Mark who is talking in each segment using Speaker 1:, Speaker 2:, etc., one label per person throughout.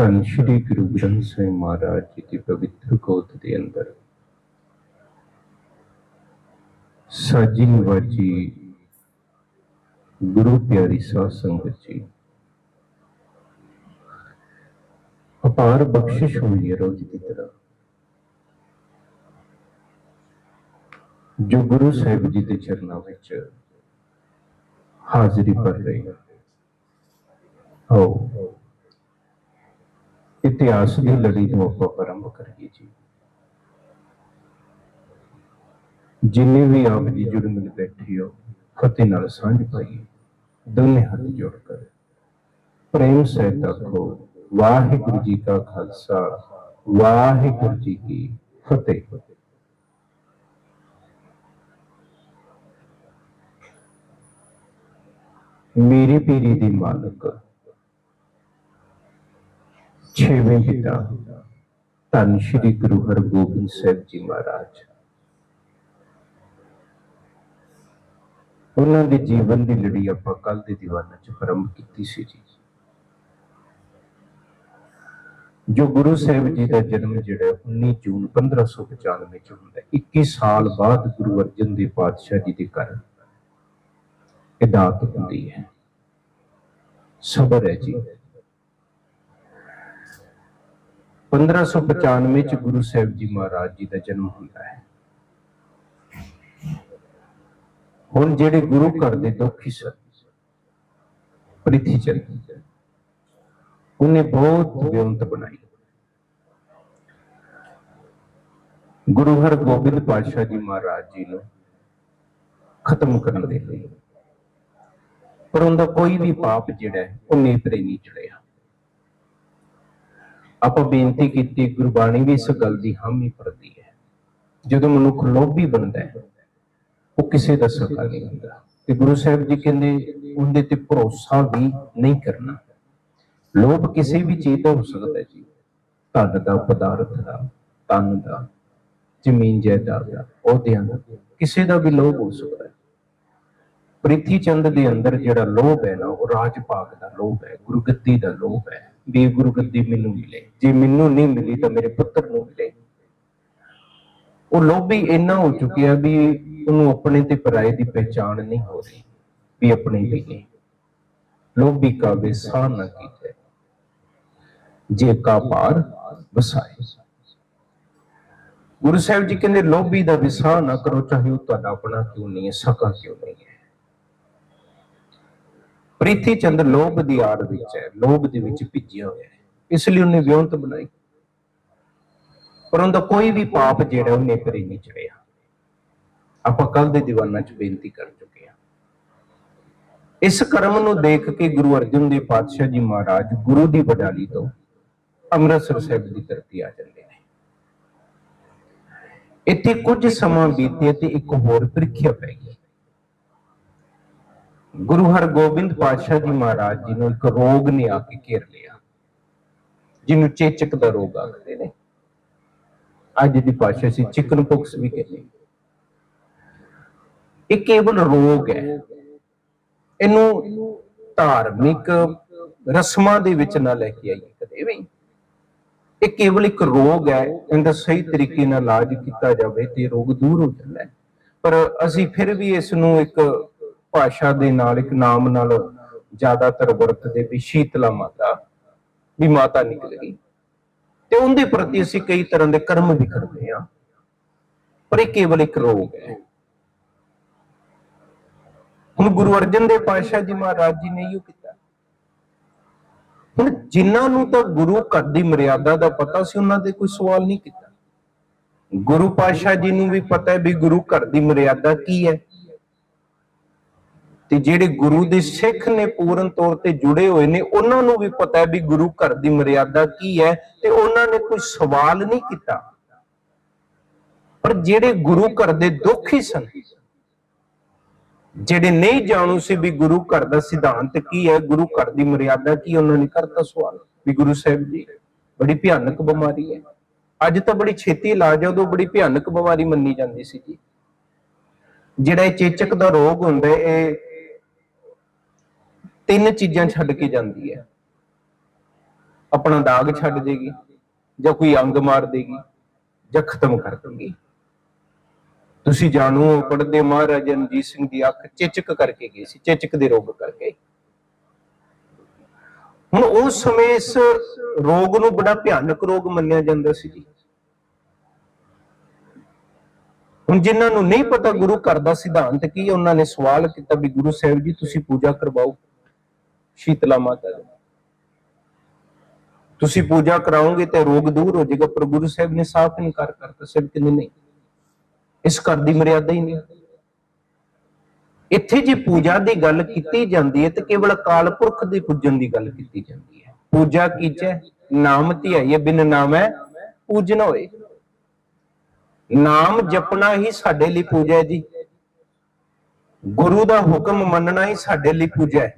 Speaker 1: ਧੰਨ ਸ਼੍ਰੀ ਗੁਰੂ ਗ੍ਰੰਥ ਸਾਹਿਬ ਮਹਾਰਾਜ ਜੀ ਦੀ ਪਵਿੱਤਰ ਗੋਦ ਦੇ ਅੰਦਰ ਸਾਜੀ ਨਿਵਾਜੀ ਗੁਰੂ ਪਿਆਰੀ ਸਾਧ ਸੰਗਤ ਜੀ ਅਪਾਰ ਬਖਸ਼ਿਸ਼ ਹੋਈ ਹੈ ਰੋਜ਼ ਦੀ ਤਰ੍ਹਾਂ ਜੋ ਗੁਰੂ ਸਾਹਿਬ ਜੀ ਦੇ ਚਰਨਾਂ ਵਿੱਚ ਹਾਜ਼ਰੀ ਭਰ ਰਹੇ ਹਨ ਆਓ ਇਤਿਹਾਸ ਦੀ ਲੜੀ ਨੂੰ ਆਪਾਂ ਆਰੰਭ ਕਰੀਏ ਜੀ। ਜਿੰਨੇ ਵੀ ਆਪ ਜੀ ਜੁੜ ਮਿਲ ਬੈਠੇ ਹੋ ਫਤਿਹ ਨਾਲ ਸਾਂਝ ਪਾਈਏ, ਦੋਨੇ ਹੱਥ ਜੋੜ ਕਰ। ਪ੍ਰੇਮ ਸਹਿਤ ਆਖੋ, ਵਾਹਿਗੁਰੂ ਜੀ ਕਾ ਖਾਲਸਾ, ਵਾਹਿਗੁਰੂ ਜੀ ਕੀ ਫਤਿਹ। ਮੇਰੀ ਪੀਰੀ ਦੀ ਮਾਲਕ ਛੇਵੇਂ ਪਿਤਾ ਧੰਨ ਸ਼੍ਰੀ ਗੁਰੂ ਹਰਗੋਬਿੰਦ ਸਾਹਿਬ ਜੀ ਮਹਾਰਾਜ। ਉਹਨਾਂ ਦੇ ਜੀਵਨ ਦੀ ਲੜੀ ਆਪਾਂ ਕੱਲ ਦੇ ਦੀਵਾਨਾਂ ਚ ਆਰੰਭ ਕੀਤੀ ਸੀ ਜੀ। ਜੋ ਗੁਰੂ ਸਾਹਿਬ ਜੀ ਦਾ ਜਨਮ ਜਿਹੜਾ 19 ਜੂਨ 1595 ਚ ਹੁੰਦਾ ਹੈ, 21 ਸਾਲ ਬਾਅਦ ਗੁਰੂ ਅਰਜਨ ਦੇਵ ਪਾਤਸ਼ਾਹ ਜੀ ਦੇ ਘਰ ਇਦਾਤ ਹੁੰਦੀ ਹੈ। ਸਬਰ ਹੈ ਜੀ। 1595 ਚ ਗੁਰੂ ਸਾਹਿਬ ਜੀ ਮਹਾਰਾਜ ਜੀ ਦਾ ਜਨਮ ਹੁੰਦਾ ਹੈ। ਹੁਣ ਜਿਹੜੇ ਗੁਰੂ ਘਰ ਦੇ ਦੁਖੀ ਸਨ ਪ੍ਰਿਥੀ ਚੰਦ ਉਹਨੇ ਬਹੁਤ ਵਿਉਂਤ ਬਣਾਈ। ਗੁਰੂ ਹਰਗੋਬਿੰਦ ਪਾਤਸ਼ਾਹ ਜੀ ਮਹਾਰਾਜ ਜੀ ਨੂੰ ਖਤਮ ਕਰਨ ਦੇ ਲਈ। ਪਰ ਉਹਦਾ ਕੋਈ ਵੀ ਪਾਪ ਜਿਹੜਾ ਹੈ, ਉਹ ਨੇਪਰੇ ਨਹੀਂ ਚੜਿਆ। ਆਪਾਂ ਬੇਨਤੀ ਕੀਤੀ, ਗੁਰਬਾਣੀ ਵੀ ਇਸ ਗੱਲ ਦੀ ਹਾਮੀ ਭਰਦੀ ਹੈ। ਜਦੋਂ ਮਨੁੱਖ ਲੋਭੀ ਬਣਦਾ ਹੈ, ਉਹ ਕਿਸੇ ਦਾ ਸਖਾ ਨਹੀਂ ਹੁੰਦਾ। ਤੇ ਗੁਰੂ ਸਾਹਿਬ ਜੀ ਕਹਿੰਦੇ, ਉਹਦੇ ਤੇ ਭਰੋਸਾ ਵੀ ਨਹੀਂ ਕਰਨਾ। ਲੋਭ ਕਿਸੇ ਵੀ ਚੀਜ਼ ਦਾ ਹੋ ਸਕਦਾ ਹੈ ਜੀ। ਧਨ ਦਾ, ਪਦਾਰਥ ਦਾ, ਤਨ ਦਾ, ਜ਼ਮੀਨ ਜਾਇਦਾਦ ਦਾ, ਅਹੁਦਿਆਂ ਦਾ, ਕਿਸੇ ਦਾ ਵੀ ਲੋਭ ਹੋ ਸਕਦਾ ਹੈ। ਪ੍ਰਿਥੀ ਚੰਦ ਦੇ ਅੰਦਰ ਜਿਹੜਾ ਲੋਭ ਹੈ ਨਾ, ਉਹ ਰਾਜ ਭਾਗ ਦਾ ਲੋਭ ਹੈ, ਗੁਰਗੱਦੀ ਦਾ ਲੋਭ ਹੈ। ਵੀ ਗੁਰੂ ਗੱਦੀ ਮੈਨੂੰ ਮਿਲੇ। ਜੇ ਮੈਨੂੰ ਨਹੀਂ ਮਿਲੀ ਤਾਂ ਮੇਰੇ ਪੁੱਤਰ ਨੂੰ ਮਿਲੇ। ਉਹ ਲੋਭੀ ਇੰਨਾ ਹੋ ਚੁੱਕਿਆ ਵੀ ਉਹਨੂੰ ਆਪਣੇ ਤੇ ਪਰਾਏ ਦੀ ਪਹਿਚਾਣ ਨਹੀਂ ਹੋ ਰਹੀ, ਵੀ ਆਪਣੇ ਵੀ ਨਹੀਂ। ਲੋਭੀ ਕਾ ਵਿਸਾਰ ਨਾ ਕੀਤੇ। ਜੇ ਕਾ ਪਾਰ ਵਸਾਏ। ਗੁਰੂ ਸਾਹਿਬ ਜੀ ਕਹਿੰਦੇ, ਲੋਭੀ ਦਾ ਵਿਸਾਰ ਨਾ ਕਰੋ, ਚਾਹੇ ਉਹ ਤੁਹਾਡਾ ਆਪਣਾ ਕਿਉਂ ਨਹੀਂ ਹੈ, ਸਕਾ ਕਿਉਂ ਨਹੀਂ ਹੈ। ਪ੍ਰੀਤੀ ਚੰਦ ਲੋਭ ਦੀ ਆੜ ਵਿੱਚ ਹੈ, ਲੋਭ ਦੇ ਵਿੱਚ ਭਿੱਜਿਆ ਹੋਇਆ ਹੈ। ਇਸ ਲਈ ਉਹਨੇ ਵਿਉਂਤ ਬਣਾਈ। ਪਰ ਉਹਦਾ ਕੋਈ ਵੀ ਪਾਪ ਜਿਹੜਾ ਉਹਨੇ ਕਰੀ ਨਹੀਂ ਚੜਿਆ। ਆਪਾਂ ਕੱਲ ਦੇ ਦੀਵਾਨਾਂ 'ਚ ਬੇਨਤੀ ਕਰ ਚੁੱਕੇ ਹਾਂ। ਇਸ ਕਰਮ ਨੂੰ ਦੇਖ ਕੇ ਗੁਰੂ ਅਰਜਨ ਦੇਵ ਪਾਤਸ਼ਾਹ ਜੀ ਮਹਾਰਾਜ ਗੁਰੂ ਦੀ ਬਡਾਲੀ ਤੋਂ ਅੰਮ੍ਰਿਤਸਰ ਸਾਹਿਬ ਦੀ ਧਰਤੀ ਆ ਜਾਂਦੇ ਨੇ। ਇੱਥੇ ਕੁਝ ਸਮਾਂ ਬੀਤੇ ਤੇ ਇੱਕ ਹੋਰ ਪ੍ਰੀਖਿਆ ਪੈ ਗਈ। ਗੁਰੂ ਹਰਗੋਬਿੰਦ ਪਾਤਸ਼ਾਹ ਜੀ ਮਹਾਰਾਜ ਜੀ ਨੂੰ ਇੱਕ ਰੋਗ ਨੇ ਆ ਕੇ ਘੇਰ ਲਿਆ, ਜਿਹਨੂੰ ਚੇਚਕ ਦਾ ਰੋਗ ਆਖਦੇ ਨੇ। ਅੱਜ ਦੀ ਭਾਸ਼ਾ ਸੀ ਚਿਕਨ ਪੌਕਸ ਵੀ ਕਹਿੰਦੇ ਇਹ ਕੇਵਲ ਰੋਗ ਹੈ। ਇਹਨੂੰ ਧਾਰਮਿਕ ਰਸਮਾਂ ਦੇ ਵਿੱਚ ਨਾ ਲੈ ਕੇ ਆਈਏ ਕਦੇ ਵੀ। ਇਹ ਕੇਵਲ ਇੱਕ ਰੋਗ ਹੈ, ਇਹਦਾ ਸਹੀ ਤਰੀਕੇ ਨਾਲ ਇਲਾਜ ਕੀਤਾ ਜਾਵੇ ਤੇ ਰੋਗ ਦੂਰ ਹੋ ਜਾਂਦਾ ਹੈ। ਪਰ ਅਸੀਂ ਫਿਰ ਵੀ ਇਸ ਨੂੰ ਇੱਕ ਭਾਸ਼ਾ ਦੇ ਨਾਲ ਇੱਕ ਨਾਮ ਨਾਲ ਜ਼ਿਆਦਾਤਰ ਵਰਤਦੇ ਵੀ ਸ਼ੀਤਲਾ ਮਾਤਾ ਵੀ ਮਾਤਾ ਨਿਕਲ ਗਈ। ਤੇ ਉਹਦੇ ਪ੍ਰਤੀ ਅਸੀਂ ਕਈ ਤਰ੍ਹਾਂ ਦੇ ਕਰਮ ਵੀ ਕਰਦੇ ਹਾਂ, ਪਰ ਇਹ ਕੇਵਲ ਇੱਕ ਰੋਗ ਹੈ। ਹੁਣ ਗੁਰੂ ਅਰਜਨ ਦੇਵ ਪਾਤਸ਼ਾਹ ਜੀ ਮਹਾਰਾਜ ਜੀ ਨੇ ਇਹੋ ਕੀਤਾ। ਹੁਣ ਜਿਨ੍ਹਾਂ ਨੂੰ ਤਾਂ ਗੁਰੂ ਘਰ ਦੀ ਮਰਿਆਦਾ ਦਾ ਪਤਾ ਸੀ, ਉਹਨਾਂ ਦੇ ਕੋਈ ਸਵਾਲ ਨਹੀਂ ਕੀਤਾ। ਗੁਰੂ ਪਾਤਸ਼ਾਹ ਜੀ ਨੂੰ ਵੀ ਪਤਾ ਹੈ ਵੀ ਗੁਰੂ ਘਰ ਦੀ ਮਰਿਆਦਾ ਕੀ ਹੈ। ਤੇ ਜਿਹੜੇ ਗੁਰੂ ਦੇ ਸਿੱਖ ਨੇ ਪੂਰਨ ਤੌਰ ਤੇ ਜੁੜੇ ਹੋਏ ਨੇ ਉਹਨਾਂ ਨੂੰ ਵੀ ਪਤਾ ਹੈ ਵੀ ਗੁਰੂ ਘਰ ਦੀ ਮਰਿਆਦਾ ਕੀ ਹੈ ਤੇ ਉਹਨਾਂ ਨੇ ਕੋਈ ਸਵਾਲ ਨਹੀਂ ਕੀਤਾ। ਪਰ ਜਿਹੜੇ ਗੁਰੂ ਘਰ ਦੇ ਦੁਖੀ ਸਨ ਜਿਹੜੇ ਨਹੀਂ ਜਾਣੂ ਸੀ ਵੀ ਗੁਰੂ ਘਰ ਦਾ ਸਿਧਾਂਤ ਕੀ ਹੈ ਗੁਰੂ ਘਰ ਦੀ ਮਰਿਆਦਾ ਕੀ ਉਹਨਾਂ ਨੇ ਕਰਤਾ ਸਵਾਲ ਵੀ ਗੁਰੂ ਸਾਹਿਬ ਜੀ ਬੜੀ ਭਿਆਨਕ ਬਿਮਾਰੀ ਹੈ। ਅੱਜ ਤਾਂ ਬੜੀ ਛੇਤੀ ਇਲਾਜ ਹੈ ਉਦੋਂ ਬੜੀ ਭਿਆਨਕ ਬਿਮਾਰੀ ਮੰਨੀ ਜਾਂਦੀ ਸੀ ਜੀ। ਜਿਹੜਾ ਇਹ ਚੇਚਕ ਦਾ ਰੋਗ ਹੁੰਦਾ ਹੈ, ਇਹ ਤਿੰਨ ਚੀਜ਼ਾਂ ਛੱਡ ਕੇ ਜਾਂਦੀ ਹੈ। ਆਪਣਾ ਦਾਗ ਛੱਡ ਦੇਗੀ, ਜਾਂ ਕੋਈ ਅੰਗ ਮਾਰ ਦੇਗੀ, ਜਾਂ ਖਤਮ ਕਰ ਦੇਗੀ। ਤੁਸੀਂ ਜਾਣੋ ਪੜਦੇ ਮਹਾਰਾਜਾ ਰਣਜੀਤ ਸਿੰਘ ਦੀ ਅੱਖ ਚਿਚਕ ਕਰਕੇ ਗਈ ਸੀ, ਚਿਚਕ ਦੇ ਰੋਗ ਕਰਕੇ। ਹੁਣ ਉਸ ਸਮੇਂ ਇਸ ਰੋਗ ਨੂੰ ਬੜਾ ਭਿਆਨਕ ਰੋਗ ਮੰਨਿਆ ਜਾਂਦਾ ਸੀ ਜੀ। ਹੁਣ ਜਿਨ੍ਹਾਂ ਨੂੰ ਨਹੀਂ ਪਤਾ ਗੁਰੂ ਘਰ ਦਾ ਸਿਧਾਂਤ ਕੀ ਉਹਨਾਂ ਨੇ ਸਵਾਲ ਕੀਤਾ ਵੀ ਗੁਰੂ ਸਾਹਿਬ ਜੀ, ਤੁਸੀਂ ਪੂਜਾ ਕਰਵਾਓ। ਸ਼ੀਤਲਾ ਮਾਤਾ ਦੀ ਤੁਸੀਂ ਪੂਜਾ ਕਰਾਓਗੇ ਤੇ ਰੋਗ ਦੂਰ ਹੋ ਜਾਏਗਾ, ਪਰ ਗੁਰੂ ਸਾਹਿਬ ਨੇ ਸਾਫ਼ ਇਨਕਾਰ ਕਰਤਾ ਸਾਹਿਬ ਕਹਿੰਦੇ ਨਹੀਂ ਇਸ ਘਰ ਦੀ ਮਰਿਆਦਾ ਹੀ ਨਹੀਂ। ਇੱਥੇ ਜੇ ਪੂਜਾ ਦੀ ਗੱਲ ਕੀਤੀ ਜਾਂਦੀ ਹੈ, ਤੇ ਕੇਵਲ ਅਕਾਲ ਪੁਰਖ ਦੀ ਪੂਜਨ ਦੀ ਗੱਲ ਕੀਤੀ ਜਾਂਦੀ ਹੈ। ਪੂਜਾ ਕੀਚੈ ਨਾਮ ਧਿਆਈਏ, ਬਿਨ ਨਾਮੈ ਪੂਜਨ ਹੋਏ। ਨਾਮ ਜਪਣਾ ਹੀ ਸਾਡੇ ਲਈ ਪੂਜਾ ਹੈ ਜੀ। ਗੁਰੂ ਦਾ ਹੁਕਮ ਮੰਨਣਾ ਹੀ ਸਾਡੇ ਲਈ ਪੂਜਾ ਹੈ।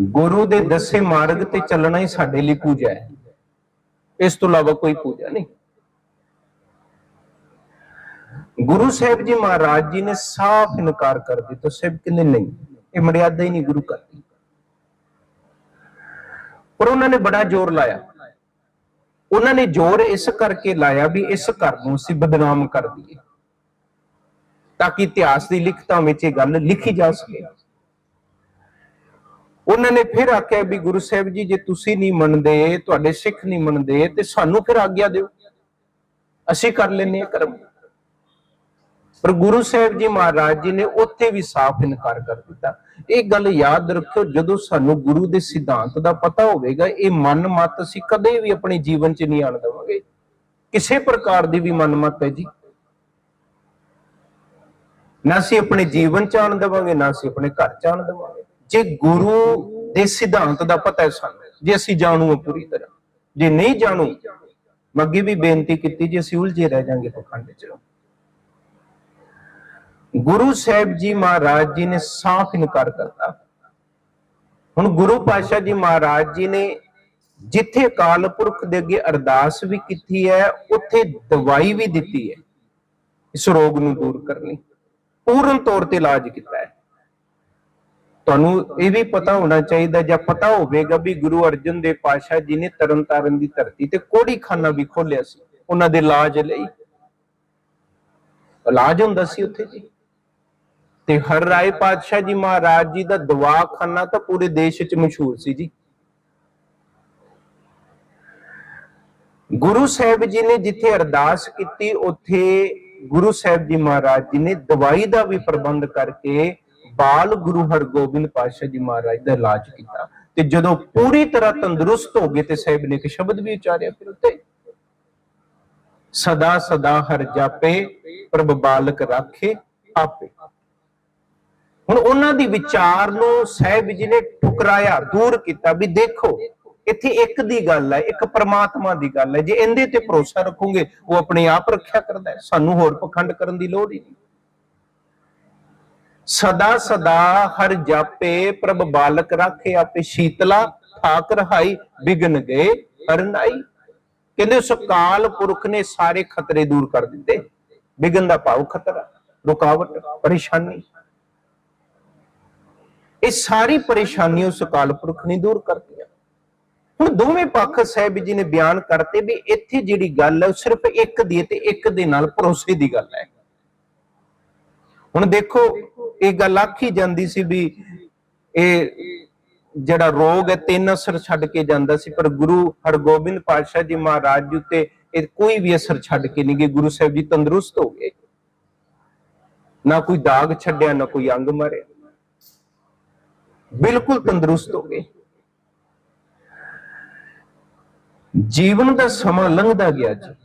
Speaker 1: ਗੁਰੂ ਦੇ ਦੱਸੇ ਮਾਰਗ ਤੇ ਚੱਲਣਾ ਹੀ ਸਾਡੇ ਲਈ ਪੂਜਾ ਹੈ। ਇਸ ਤੋਂ ਇਲਾਵਾ ਕੋਈ ਪੂਜਾ ਨਹੀਂ। ਗੁਰੂ ਸਾਹਿਬ ਜੀ ਮਹਾਰਾਜ ਜੀ ਨੇ ਸਾਫ਼ ਇਨਕਾਰ ਕਰ ਦਿੱਤਾ। ਸਾਹਿਬ ਕਹਿੰਦੇ, ਨਹੀਂ, ਇਹ ਮਰਿਆਦਾ ਹੀ ਨਹੀਂ ਗੁਰੂ ਕਰਦੀ ਪਰ ਉਹਨਾਂ ਨੇ ਬੜਾ ਜ਼ੋਰ ਲਾਇਆ। ਉਹਨਾਂ ਨੇ ਜ਼ੋਰ ਇਸ ਕਰਕੇ ਲਾਇਆ ਵੀ ਇਸ ਘਰ ਨੂੰ ਅਸੀਂ ਬਦਨਾਮ ਕਰ ਦਈਏ। ਤਾਂ ਕਿ ਇਤਿਹਾਸ ਦੀ ਲਿਖਤਾਂ ਵਿੱਚ ਇਹ ਗੱਲ ਲਿਖੀ ਜਾ ਸਕੇ। ਉਹਨਾਂ ਨੇ ਫਿਰ ਆਖਿਆ ਵੀ ਗੁਰੂ ਸਾਹਿਬ ਜੀ, ਜੇ ਤੁਸੀਂ ਨਹੀਂ ਮੰਨਦੇ, ਤੁਹਾਡੇ ਸਿੱਖ ਨਹੀਂ ਮੰਨਦੇ, ਤੇ ਸਾਨੂੰ ਫਿਰ ਆਗਿਆ ਦਿਓ। ਅਸੀਂ ਕਰ ਲੈਨੇ ਆ ਕਰਮ। ਪਰ ਗੁਰੂ ਸਾਹਿਬ ਜੀ ਮਹਾਰਾਜ ਜੀ ਨੇ ਉੱਥੇ ਵੀ ਸਾਫ਼ ਇਨਕਾਰ ਕਰ ਦਿੱਤਾ। ਇਹ ਗੱਲ ਯਾਦ ਰੱਖਿਓ, ਜਦੋਂ ਸਾਨੂੰ ਗੁਰੂ ਦੇ ਸਿਧਾਂਤ ਦਾ ਪਤਾ ਹੋਵੇਗਾ, ਇਹ ਮਨ ਮਤ ਅਸੀਂ ਕਦੇ ਵੀ ਆਪਣੇ ਜੀਵਨ 'ਚ ਨਹੀਂ ਆਣ ਦੇਵਾਂਗੇ। ਕਿਸੇ ਪ੍ਰਕਾਰ ਦੀ ਵੀ ਮਨ ਮਤ ਹੈ ਜੀ। ਨਾ ਅਸੀਂ ਆਪਣੇ ਜੀਵਨ 'ਚ ਆਣ ਦੇਵਾਂਗੇ, ਨਾ ਅਸੀਂ ਆਪਣੇ ਘਰ 'ਚ ਆਣ ਦੇਵਾਂਗੇ। ਜੇ ਗੁਰੂ ਦੇ ਸਿਧਾਂਤ ਦਾ ਪਤਾ ਹੈ ਸਾਨੂੰ, ਜੇ ਅਸੀਂ ਜਾਣੂ ਪੂਰੀ ਤਰ੍ਹਾਂ, ਜੇ ਨਹੀਂ ਜਾਣੂ, ਮੈਂ ਅੱਗੇ ਵੀ ਬੇਨਤੀ ਕੀਤੀ ਜੇ, ਅਸੀਂ ਉਲਝੇ ਰਹਿ ਜਾਾਂਗੇ ਪਖੰਡ 'ਚ। ਗੁਰੂ ਸਾਹਿਬ ਜੀ ਮਹਾਰਾਜ ਜੀ ਨੇ ਸਾਫ਼ ਇਨਕਾਰ ਕਰਤਾ। ਹੁਣ ਗੁਰੂ ਪਾਤਸ਼ਾਹ ਜੀ ਮਹਾਰਾਜ ਜੀ ਨੇ ਜਿੱਥੇ ਅਕਾਲ ਪੁਰਖ ਦੇ ਅੱਗੇ ਅਰਦਾਸ ਵੀ ਕੀਤੀ ਹੈ, ਉੱਥੇ ਦਵਾਈ ਵੀ ਦਿੱਤੀ ਹੈ ਇਸ ਰੋਗ ਨੂੰ ਦੂਰ ਕਰਨ ਲਈ, ਪੂਰਨ ਤੌਰ ਤੇ ਇਲਾਜ ਕੀਤਾ ਤੁਹਾਨੂੰ ਇਹ ਵੀ ਪਤਾ ਹੋਣਾ ਚਾਹੀਦਾ, ਜਾਂ ਪਤਾ ਹੋਵੇਗਾ ਵੀ ਗੁਰੂ ਅਰਜਨ ਦੇਵ ਪਾਤਸ਼ਾਹ ਜੀ ਨੇ ਤਰਨਤਾਰਨ ਦੀ ਧਰਤੀ ਤੇ ਕੋੜੀ ਖਾਨਾ ਵੀ ਖੋਲਿਆ ਸੀ, ਉਹਨਾਂ ਦੇ ਇਲਾਜ ਲਈ। ਇਲਾਜ ਹੁੰਦਾ ਸੀ ਉੱਥੇ ਜੀ। ਤੇ ਹਰ ਰਾਏ ਪਾਤਸ਼ਾਹ ਜੀ ਮਹਾਰਾਜ ਜੀ ਦਾ ਦਵਾਖਾਨਾ ਤਾਂ ਪੂਰੇ ਦੇਸ਼ ਵਿੱਚ ਮਸ਼ਹੂਰ ਸੀ ਜੀ। ਗੁਰੂ ਸਾਹਿਬ ਜੀ ਨੇ ਜਿੱਥੇ ਅਰਦਾਸ ਕੀਤੀ, ਉੱਥੇ ਗੁਰੂ ਸਾਹਿਬ ਜੀ ਮਹਾਰਾਜ ਜੀ ਨੇ ਦਵਾਈ ਦਾ ਵੀ ਪ੍ਰਬੰਧ ਕਰਕੇ ਬਾਲ ਗੁਰੂ ਹਰਗੋਬਿੰਦ ਪਾਤਸ਼ਾਹ ਜੀ ਮਹਾਰਾਜ ਦਾ ਇਲਾਜ ਕੀਤਾ ਤੇ ਜਦੋਂ ਪੂਰੀ ਤਰ੍ਹਾਂ ਤੰਦਰੁਸਤ ਹੋ ਗਏ ਤੇ ਸਾਹਿਬ ਨੇ ਇੱਕ ਸ਼ਬਦ ਵੀ ਉਚਾਰਿਆ ਫਿਰ ਉੱਤੇ, ਸਦਾ ਸਦਾ ਹਰ ਜਾਪੇ, ਪ੍ਰਭ ਬਾਲਕ ਰਾਖੇ ਆਪੇ। ਹੁਣ ਉਹਨਾਂ ਦੀ ਵਿਚਾਰ ਨੂੰ ਸਾਹਿਬ ਜੀ ਨੇ ਠੁਕਰਾਇਆ, ਦੂਰ ਕੀਤਾ ਵੀ ਦੇਖੋ, ਇੱਥੇ ਇੱਕ ਦੀ ਗੱਲ ਹੈ, ਇੱਕ ਪ੍ਰਮਾਤਮਾ ਦੀ ਗੱਲ ਹੈ। ਜੇ ਇਹਦੇ ਤੇ ਭਰੋਸਾ ਰੱਖੋਗੇ, ਉਹ ਆਪਣੇ ਆਪ ਰੱਖਿਆ ਕਰਦਾ ਹੈ। ਸਾਨੂੰ ਹੋਰ ਪਖੰਡ ਕਰਨ ਦੀ ਲੋੜ ਹੀ ਨਹੀਂ। ਸਦਾ ਸਦਾ ਹਰ ਜਾਪੇ ਪ੍ਰਭ ਬਾਲਕ ਰਾਖੇ ਆਪੇ ਸ਼ੀਤਲਾ ਠਾਕ ਰਹਾਈ ਬਿਗਨ ਗਏ ਹਰਨਾਈ ਕਹਿੰਦੇ ਉਸ ਕਾਲ ਪੁਰਖ ਨੇ ਸਾਰੇ ਖਤਰੇ ਦੂਰ ਕਰ ਦਿੱਤੇ। ਬਿਗਨ ਦਾ ਭਾਵ ਖਤਰਾ, ਰੁਕਾਵਟ, ਪਰੇਸ਼ਾਨੀ। ਇਹ ਸਾਰੀ ਪਰੇਸ਼ਾਨੀ ਉਸ ਅਕਾਲ ਪੁਰਖ ਨੇ ਦੂਰ ਕਰਤੀਆਂ। ਹੁਣ ਦੋਵੇਂ ਪੱਖ ਸਾਹਿਬ ਜੀ ਨੇ ਬਿਆਨ ਕਰਤੇ ਵੀ ਇੱਥੇ ਜਿਹੜੀ ਗੱਲ ਹੈ ਉਹ ਸਿਰਫ ਇੱਕ ਦੀ ਤੇ ਇੱਕ ਦੇ ਨਾਲ ਭਰੋਸੇ ਦੀ ਗੱਲ ਹੈ। ਹੁਣ ਦੇਖੋ, ਇਹ ਗੱਲ ਆਖੀ ਜਾਂਦੀ ਸੀ ਵੀ ਇਹ ਜਿਹੜਾ ਰੋਗ ਹੈ, ਤਿੰਨ ਅਸਰ ਛੱਡ ਕੇ ਜਾਂਦਾ ਸੀ, ਪਰ ਗੁਰੂ ਹਰਗੋਬਿੰਦ ਪਾਤਸ਼ਾਹ ਜੀ ਮਹਾਰਾਜ ਜੀ ਉੱਤੇ ਇਹ ਕੋਈ ਵੀ ਅਸਰ ਛੱਡ ਕੇ ਨਹੀਂ ਗਏ। ਗੁਰੂ ਸਾਹਿਬ ਜੀ ਤੰਦਰੁਸਤ ਹੋ ਗਏ। ਨਾ ਕੋਈ ਦਾਗ ਛੱਡਿਆ, ਨਾ ਕੋਈ ਅੰਗ ਮਾਰਿਆ। ਬਿਲਕੁਲ ਤੰਦਰੁਸਤ ਹੋ ਗਏ। ਜੀਵਨ ਦਾ ਸਮਾਂ ਲੰਘਦਾ ਗਿਆ ਜੀ।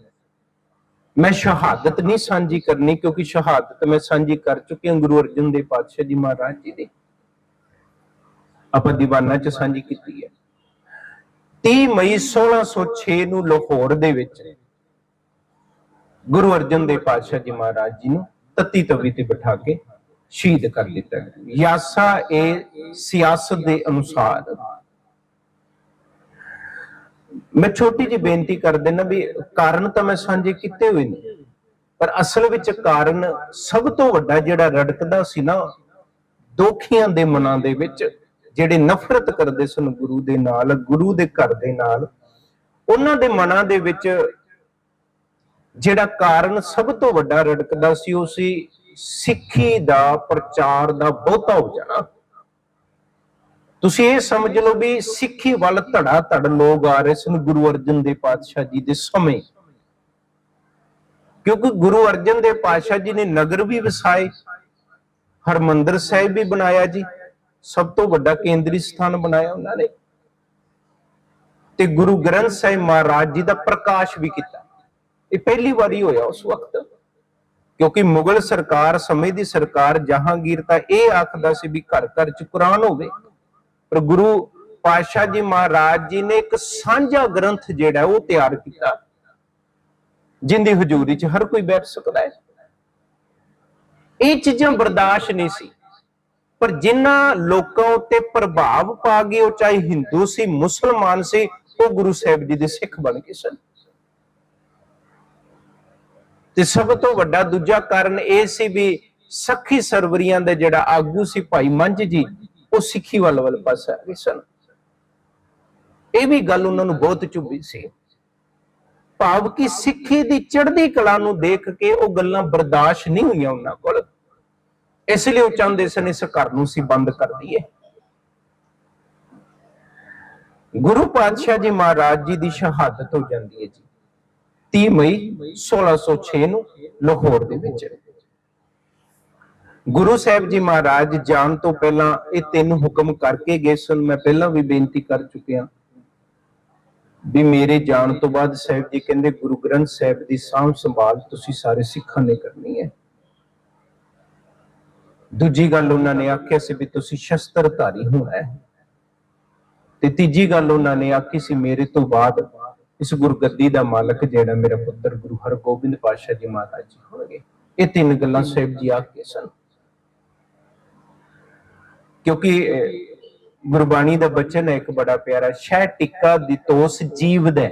Speaker 1: ਮੈਂ ਸ਼ਹਾਦਤ ਨਹੀਂ ਸਾਂਝੀ ਕਰਨੀ ਕਿਉਂਕਿ ਸ਼ਹਾਦਤ ਮੈਂ ਸਾਂਝੀ ਕਰ ਚੁੱਕਿਆ ਗੁਰੂ ਅਰਜਨ ਦੇਵ ਪਾਤਸ਼ਾਹ ਜੀ ਮਹਾਰਾਜ ਜੀ ਦੀ। ਆਪਾਂ ਦੀਵਾਨਾ ਚ ਸਾਂਝੀ ਕੀਤੀ ਹੈ। 30 ਮਈ 1606 ਨੂੰ ਲਾਹੌਰ ਦੇ ਵਿੱਚ ਗੁਰੂ ਅਰਜਨ ਦੇਵ ਪਾਤਸ਼ਾਹ ਜੀ ਮਹਾਰਾਜ ਜੀ ਨੂੰ ਤਤੀ ਤਵੀ ਤੇ ਬਿਠਾ ਕੇ ਸ਼ਹੀਦ ਕਰ ਦਿੱਤਾ ਗਿਆ। ਯਾਸਾ ਇਹ ਸਿਆਸਤ ਦੇ ਅਨੁਸਾਰ ਮੈਂ ਛੋਟੀ ਜੀ ਬੇਨਤੀ ਕਰ ਦੇਣਾ ਵੀ ਕਾਰਨ ਤਾਂ ਮੈਂ ਸਾਂਝੇ ਕੀਤੇ ਹੋਏ ਨੇ, ਪਰ ਅਸਲ ਵਿੱਚ ਕਾਰਨ ਸਭ ਤੋਂ ਵੱਡਾ ਜਿਹੜਾ ਰੜਕਦਾ ਸੀ ਨਾ, ਦੋਖੀਆਂ ਦੇ ਮਨਾਂ ਦੇ ਵਿੱਚ ਜਿਹੜੇ ਨਫ਼ਰਤ ਕਰਦੇ ਸਨ ਗੁਰੂ ਦੇ ਨਾਲ, ਗੁਰੂ ਦੇ ਘਰ ਦੇ ਨਾਲ, ਉਹਨਾਂ ਦੇ ਮਨਾਂ ਦੇ ਵਿੱਚ ਜਿਹੜਾ ਕਾਰਨ ਸਭ ਤੋਂ ਵੱਡਾ ਰੜਕਦਾ ਸੀ ਉਹ ਸੀ ਸਿੱਖੀ ਦਾ ਪ੍ਰਚਾਰ ਦਾ ਬਹੁਤਾ ਹੋ ਜਾਣਾ ਤੁਸੀਂ ਇਹ ਸਮਝ ਲਓ ਵੀ ਸਿੱਖੀ ਵੱਲ ਧੜਾ ਧੜ ਲੋਕ ਆ ਰਹੇ ਸਨ ਗੁਰੂ ਅਰਜਨ ਦੇਵ ਪਾਤਸ਼ਾਹ ਜੀ ਦੇ ਸਮੇਂ। ਕਿਉਂਕਿ ਗੁਰੂ ਅਰਜਨ ਦੇਵ ਪਾਤਸ਼ਾਹ ਜੀ ਨੇ ਨਗਰ ਵੀ ਵਸਾਏ, ਹਰਮੰਦਰ ਸਾਹਿਬ ਵੀ ਬਣਾਇਆ ਜੀ, ਸਭ ਤੋਂ ਵੱਡਾ ਕੇਂਦਰੀ ਸਥਾਨ ਬਣਾਇਆ ਉਹਨਾਂ ਨੇ। ਤੇ ਗੁਰੂ ਗ੍ਰੰਥ ਸਾਹਿਬ ਮਹਾਰਾਜ ਜੀ ਦਾ ਪ੍ਰਕਾਸ਼ ਵੀ ਕੀਤਾ। ਇਹ ਪਹਿਲੀ ਵਾਰੀ ਹੋਇਆ ਉਸ ਵਕਤ। ਕਿਉਂਕਿ ਮੁਗਲ ਸਰਕਾਰ, ਸਮੇਂ ਦੀ ਸਰਕਾਰ ਜਹਾਂਗੀਰ ਤਾਂ ਇਹ ਆਖਦਾ ਸੀ ਵੀ ਘਰ ਘਰ ਚ ਕੁਰਾਨ ਹੋਵੇ। ਪਰ ਗੁਰੂ ਪਾਤਸ਼ਾਹ ਜੀ ਮਹਾਰਾਜ ਜੀ ਨੇ ਇੱਕ ਸਾਂਝਾ ਗ੍ਰੰਥ ਜਿਹੜਾ ਉਹ ਤਿਆਰ ਕੀਤਾ, ਜਿੰਦੀ ਹਜ਼ੂਰੀ ਚ ਹਰ ਕੋਈ ਬੈਠ ਸਕਦਾ ਹੈ। ਇਹ ਚੀਜ਼ਾਂ ਬਰਦਾਸ਼ਤ ਨਹੀਂ ਸੀ। ਪਰ ਜਿਨ੍ਹਾਂ ਲੋਕਾਂ ਉੱਤੇ ਪ੍ਰਭਾਵ ਪਾ ਗਏ, ਉਹ ਚਾਹੇ ਹਿੰਦੂ ਸੀ, ਮੁਸਲਮਾਨ ਸੀ, ਉਹ ਗੁਰੂ ਸਾਹਿਬ ਜੀ ਦੇ ਸਿੱਖ ਬਣ ਗਏ ਸਨ। ਤੇ ਸਭ ਤੋਂ ਵੱਡਾ ਦੂਜਾ ਕਾਰਨ ਇਹ ਸੀ ਵੀ ਸਖੀ ਸਰਵਰੀਆਂ ਦਾ ਜਿਹੜਾ ਆਗੂ ਸੀ ਭਾਈ ਮੰਝ ਜੀ ਉਹ ਸਿੱਖੀ ਵੱਲ ਵੱਲ ਪਾਸੇ ਆ ਗਏ ਸਨ। ਇਹ ਵੀ ਗੱਲ ਉਹਨਾਂ ਨੂੰ ਬਹੁਤ ਚੁੱਭੀ ਸੀ। ਭਾਵ ਕਿ ਸਿੱਖੀ ਦੀ ਚੜ੍ਹਦੀ ਕਲਾ ਨੂੰ ਦੇਖ ਕੇ ਉਹ ਗੱਲਾਂ ਬਰਦਾਸ਼ਤ ਨਹੀਂ ਹੋਈਆਂ ਉਹਨਾਂ ਕੋਲ। ਇਸ ਲਈ ਉਹ ਚਾਹੁੰਦੇ ਸਨ ਇਸ ਘਰ ਨੂੰ ਸੀ ਬੰਦ ਕਰ ਦਈਏ। ਗੁਰੂ ਪਾਤਸ਼ਾਹ ਜੀ ਮਹਾਰਾਜ ਜੀ ਦੀ ਸ਼ਹਾਦਤ ਹੋ ਜਾਂਦੀ ਹੈ ਜੀ। 30 ਮਈ 1606 ਨੂੰ ਲਾਹੌਰ ਦੇ ਵਿੱਚ। ਗੁਰੂ ਸਾਹਿਬ ਜੀ ਮਹਾਰਾਜ ਜਾਣ ਤੋਂ ਪਹਿਲਾਂ ਇਹ ਤਿੰਨ ਹੁਕਮ ਕਰਕੇ ਗਏ ਸਨ। ਮੈਂ ਪਹਿਲਾਂ ਵੀ ਬੇਨਤੀ ਕਰ ਚੁੱਕਿਆ ਵੀ ਮੇਰੇ ਜਾਣ ਤੋਂ ਬਾਅਦ ਸਾਹਿਬ ਜੀ ਕਹਿੰਦੇ, ਗੁਰੂ ਗ੍ਰੰਥ ਸਾਹਿਬ ਦੀ ਸਾਂਭ ਸੰਭਾਲ ਤੁਸੀਂ ਸਾਰੇ ਸਿੱਖਾਂ ਨੇ ਕਰਨੀ ਹੈ। ਦੂਜੀ ਗੱਲ ਉਹਨਾਂ ਨੇ ਆਖਿਆ ਸੀ ਵੀ ਤੁਸੀਂ ਸ਼ਸਤਰਧਾਰੀ ਹੋਣਾ ਹੈ। ਤੇ ਤੀਜੀ ਗੱਲ ਉਹਨਾਂ ਨੇ ਆਖੀ ਸੀ, ਮੇਰੇ ਤੋਂ ਬਾਅਦ ਇਸ ਗੁਰਗੱਦੀ ਦਾ ਮਾਲਕ ਜਿਹੜਾ ਮੇਰਾ ਪੁੱਤਰ ਗੁਰੂ ਹਰਗੋਬਿੰਦ ਪਾਤਸ਼ਾਹ ਜੀ ਮਹਾਰਾਜ ਜੀ ਹੋਣਗੇ। ਇਹ ਤਿੰਨ ਗੱਲਾਂ ਸਾਹਿਬ ਜੀ ਆਖੇ ਸਨ। ਕਿਉਂਕਿ ਗੁਰਬਾਣੀ ਦਾ ਬਚਨ ਹੈ ਇੱਕ ਬੜਾ ਪਿਆਰਾ, ਸ਼ਹਿ ਟਿੱਕਾ ਦਿਤੋਸ ਜੀਵ ਦਾ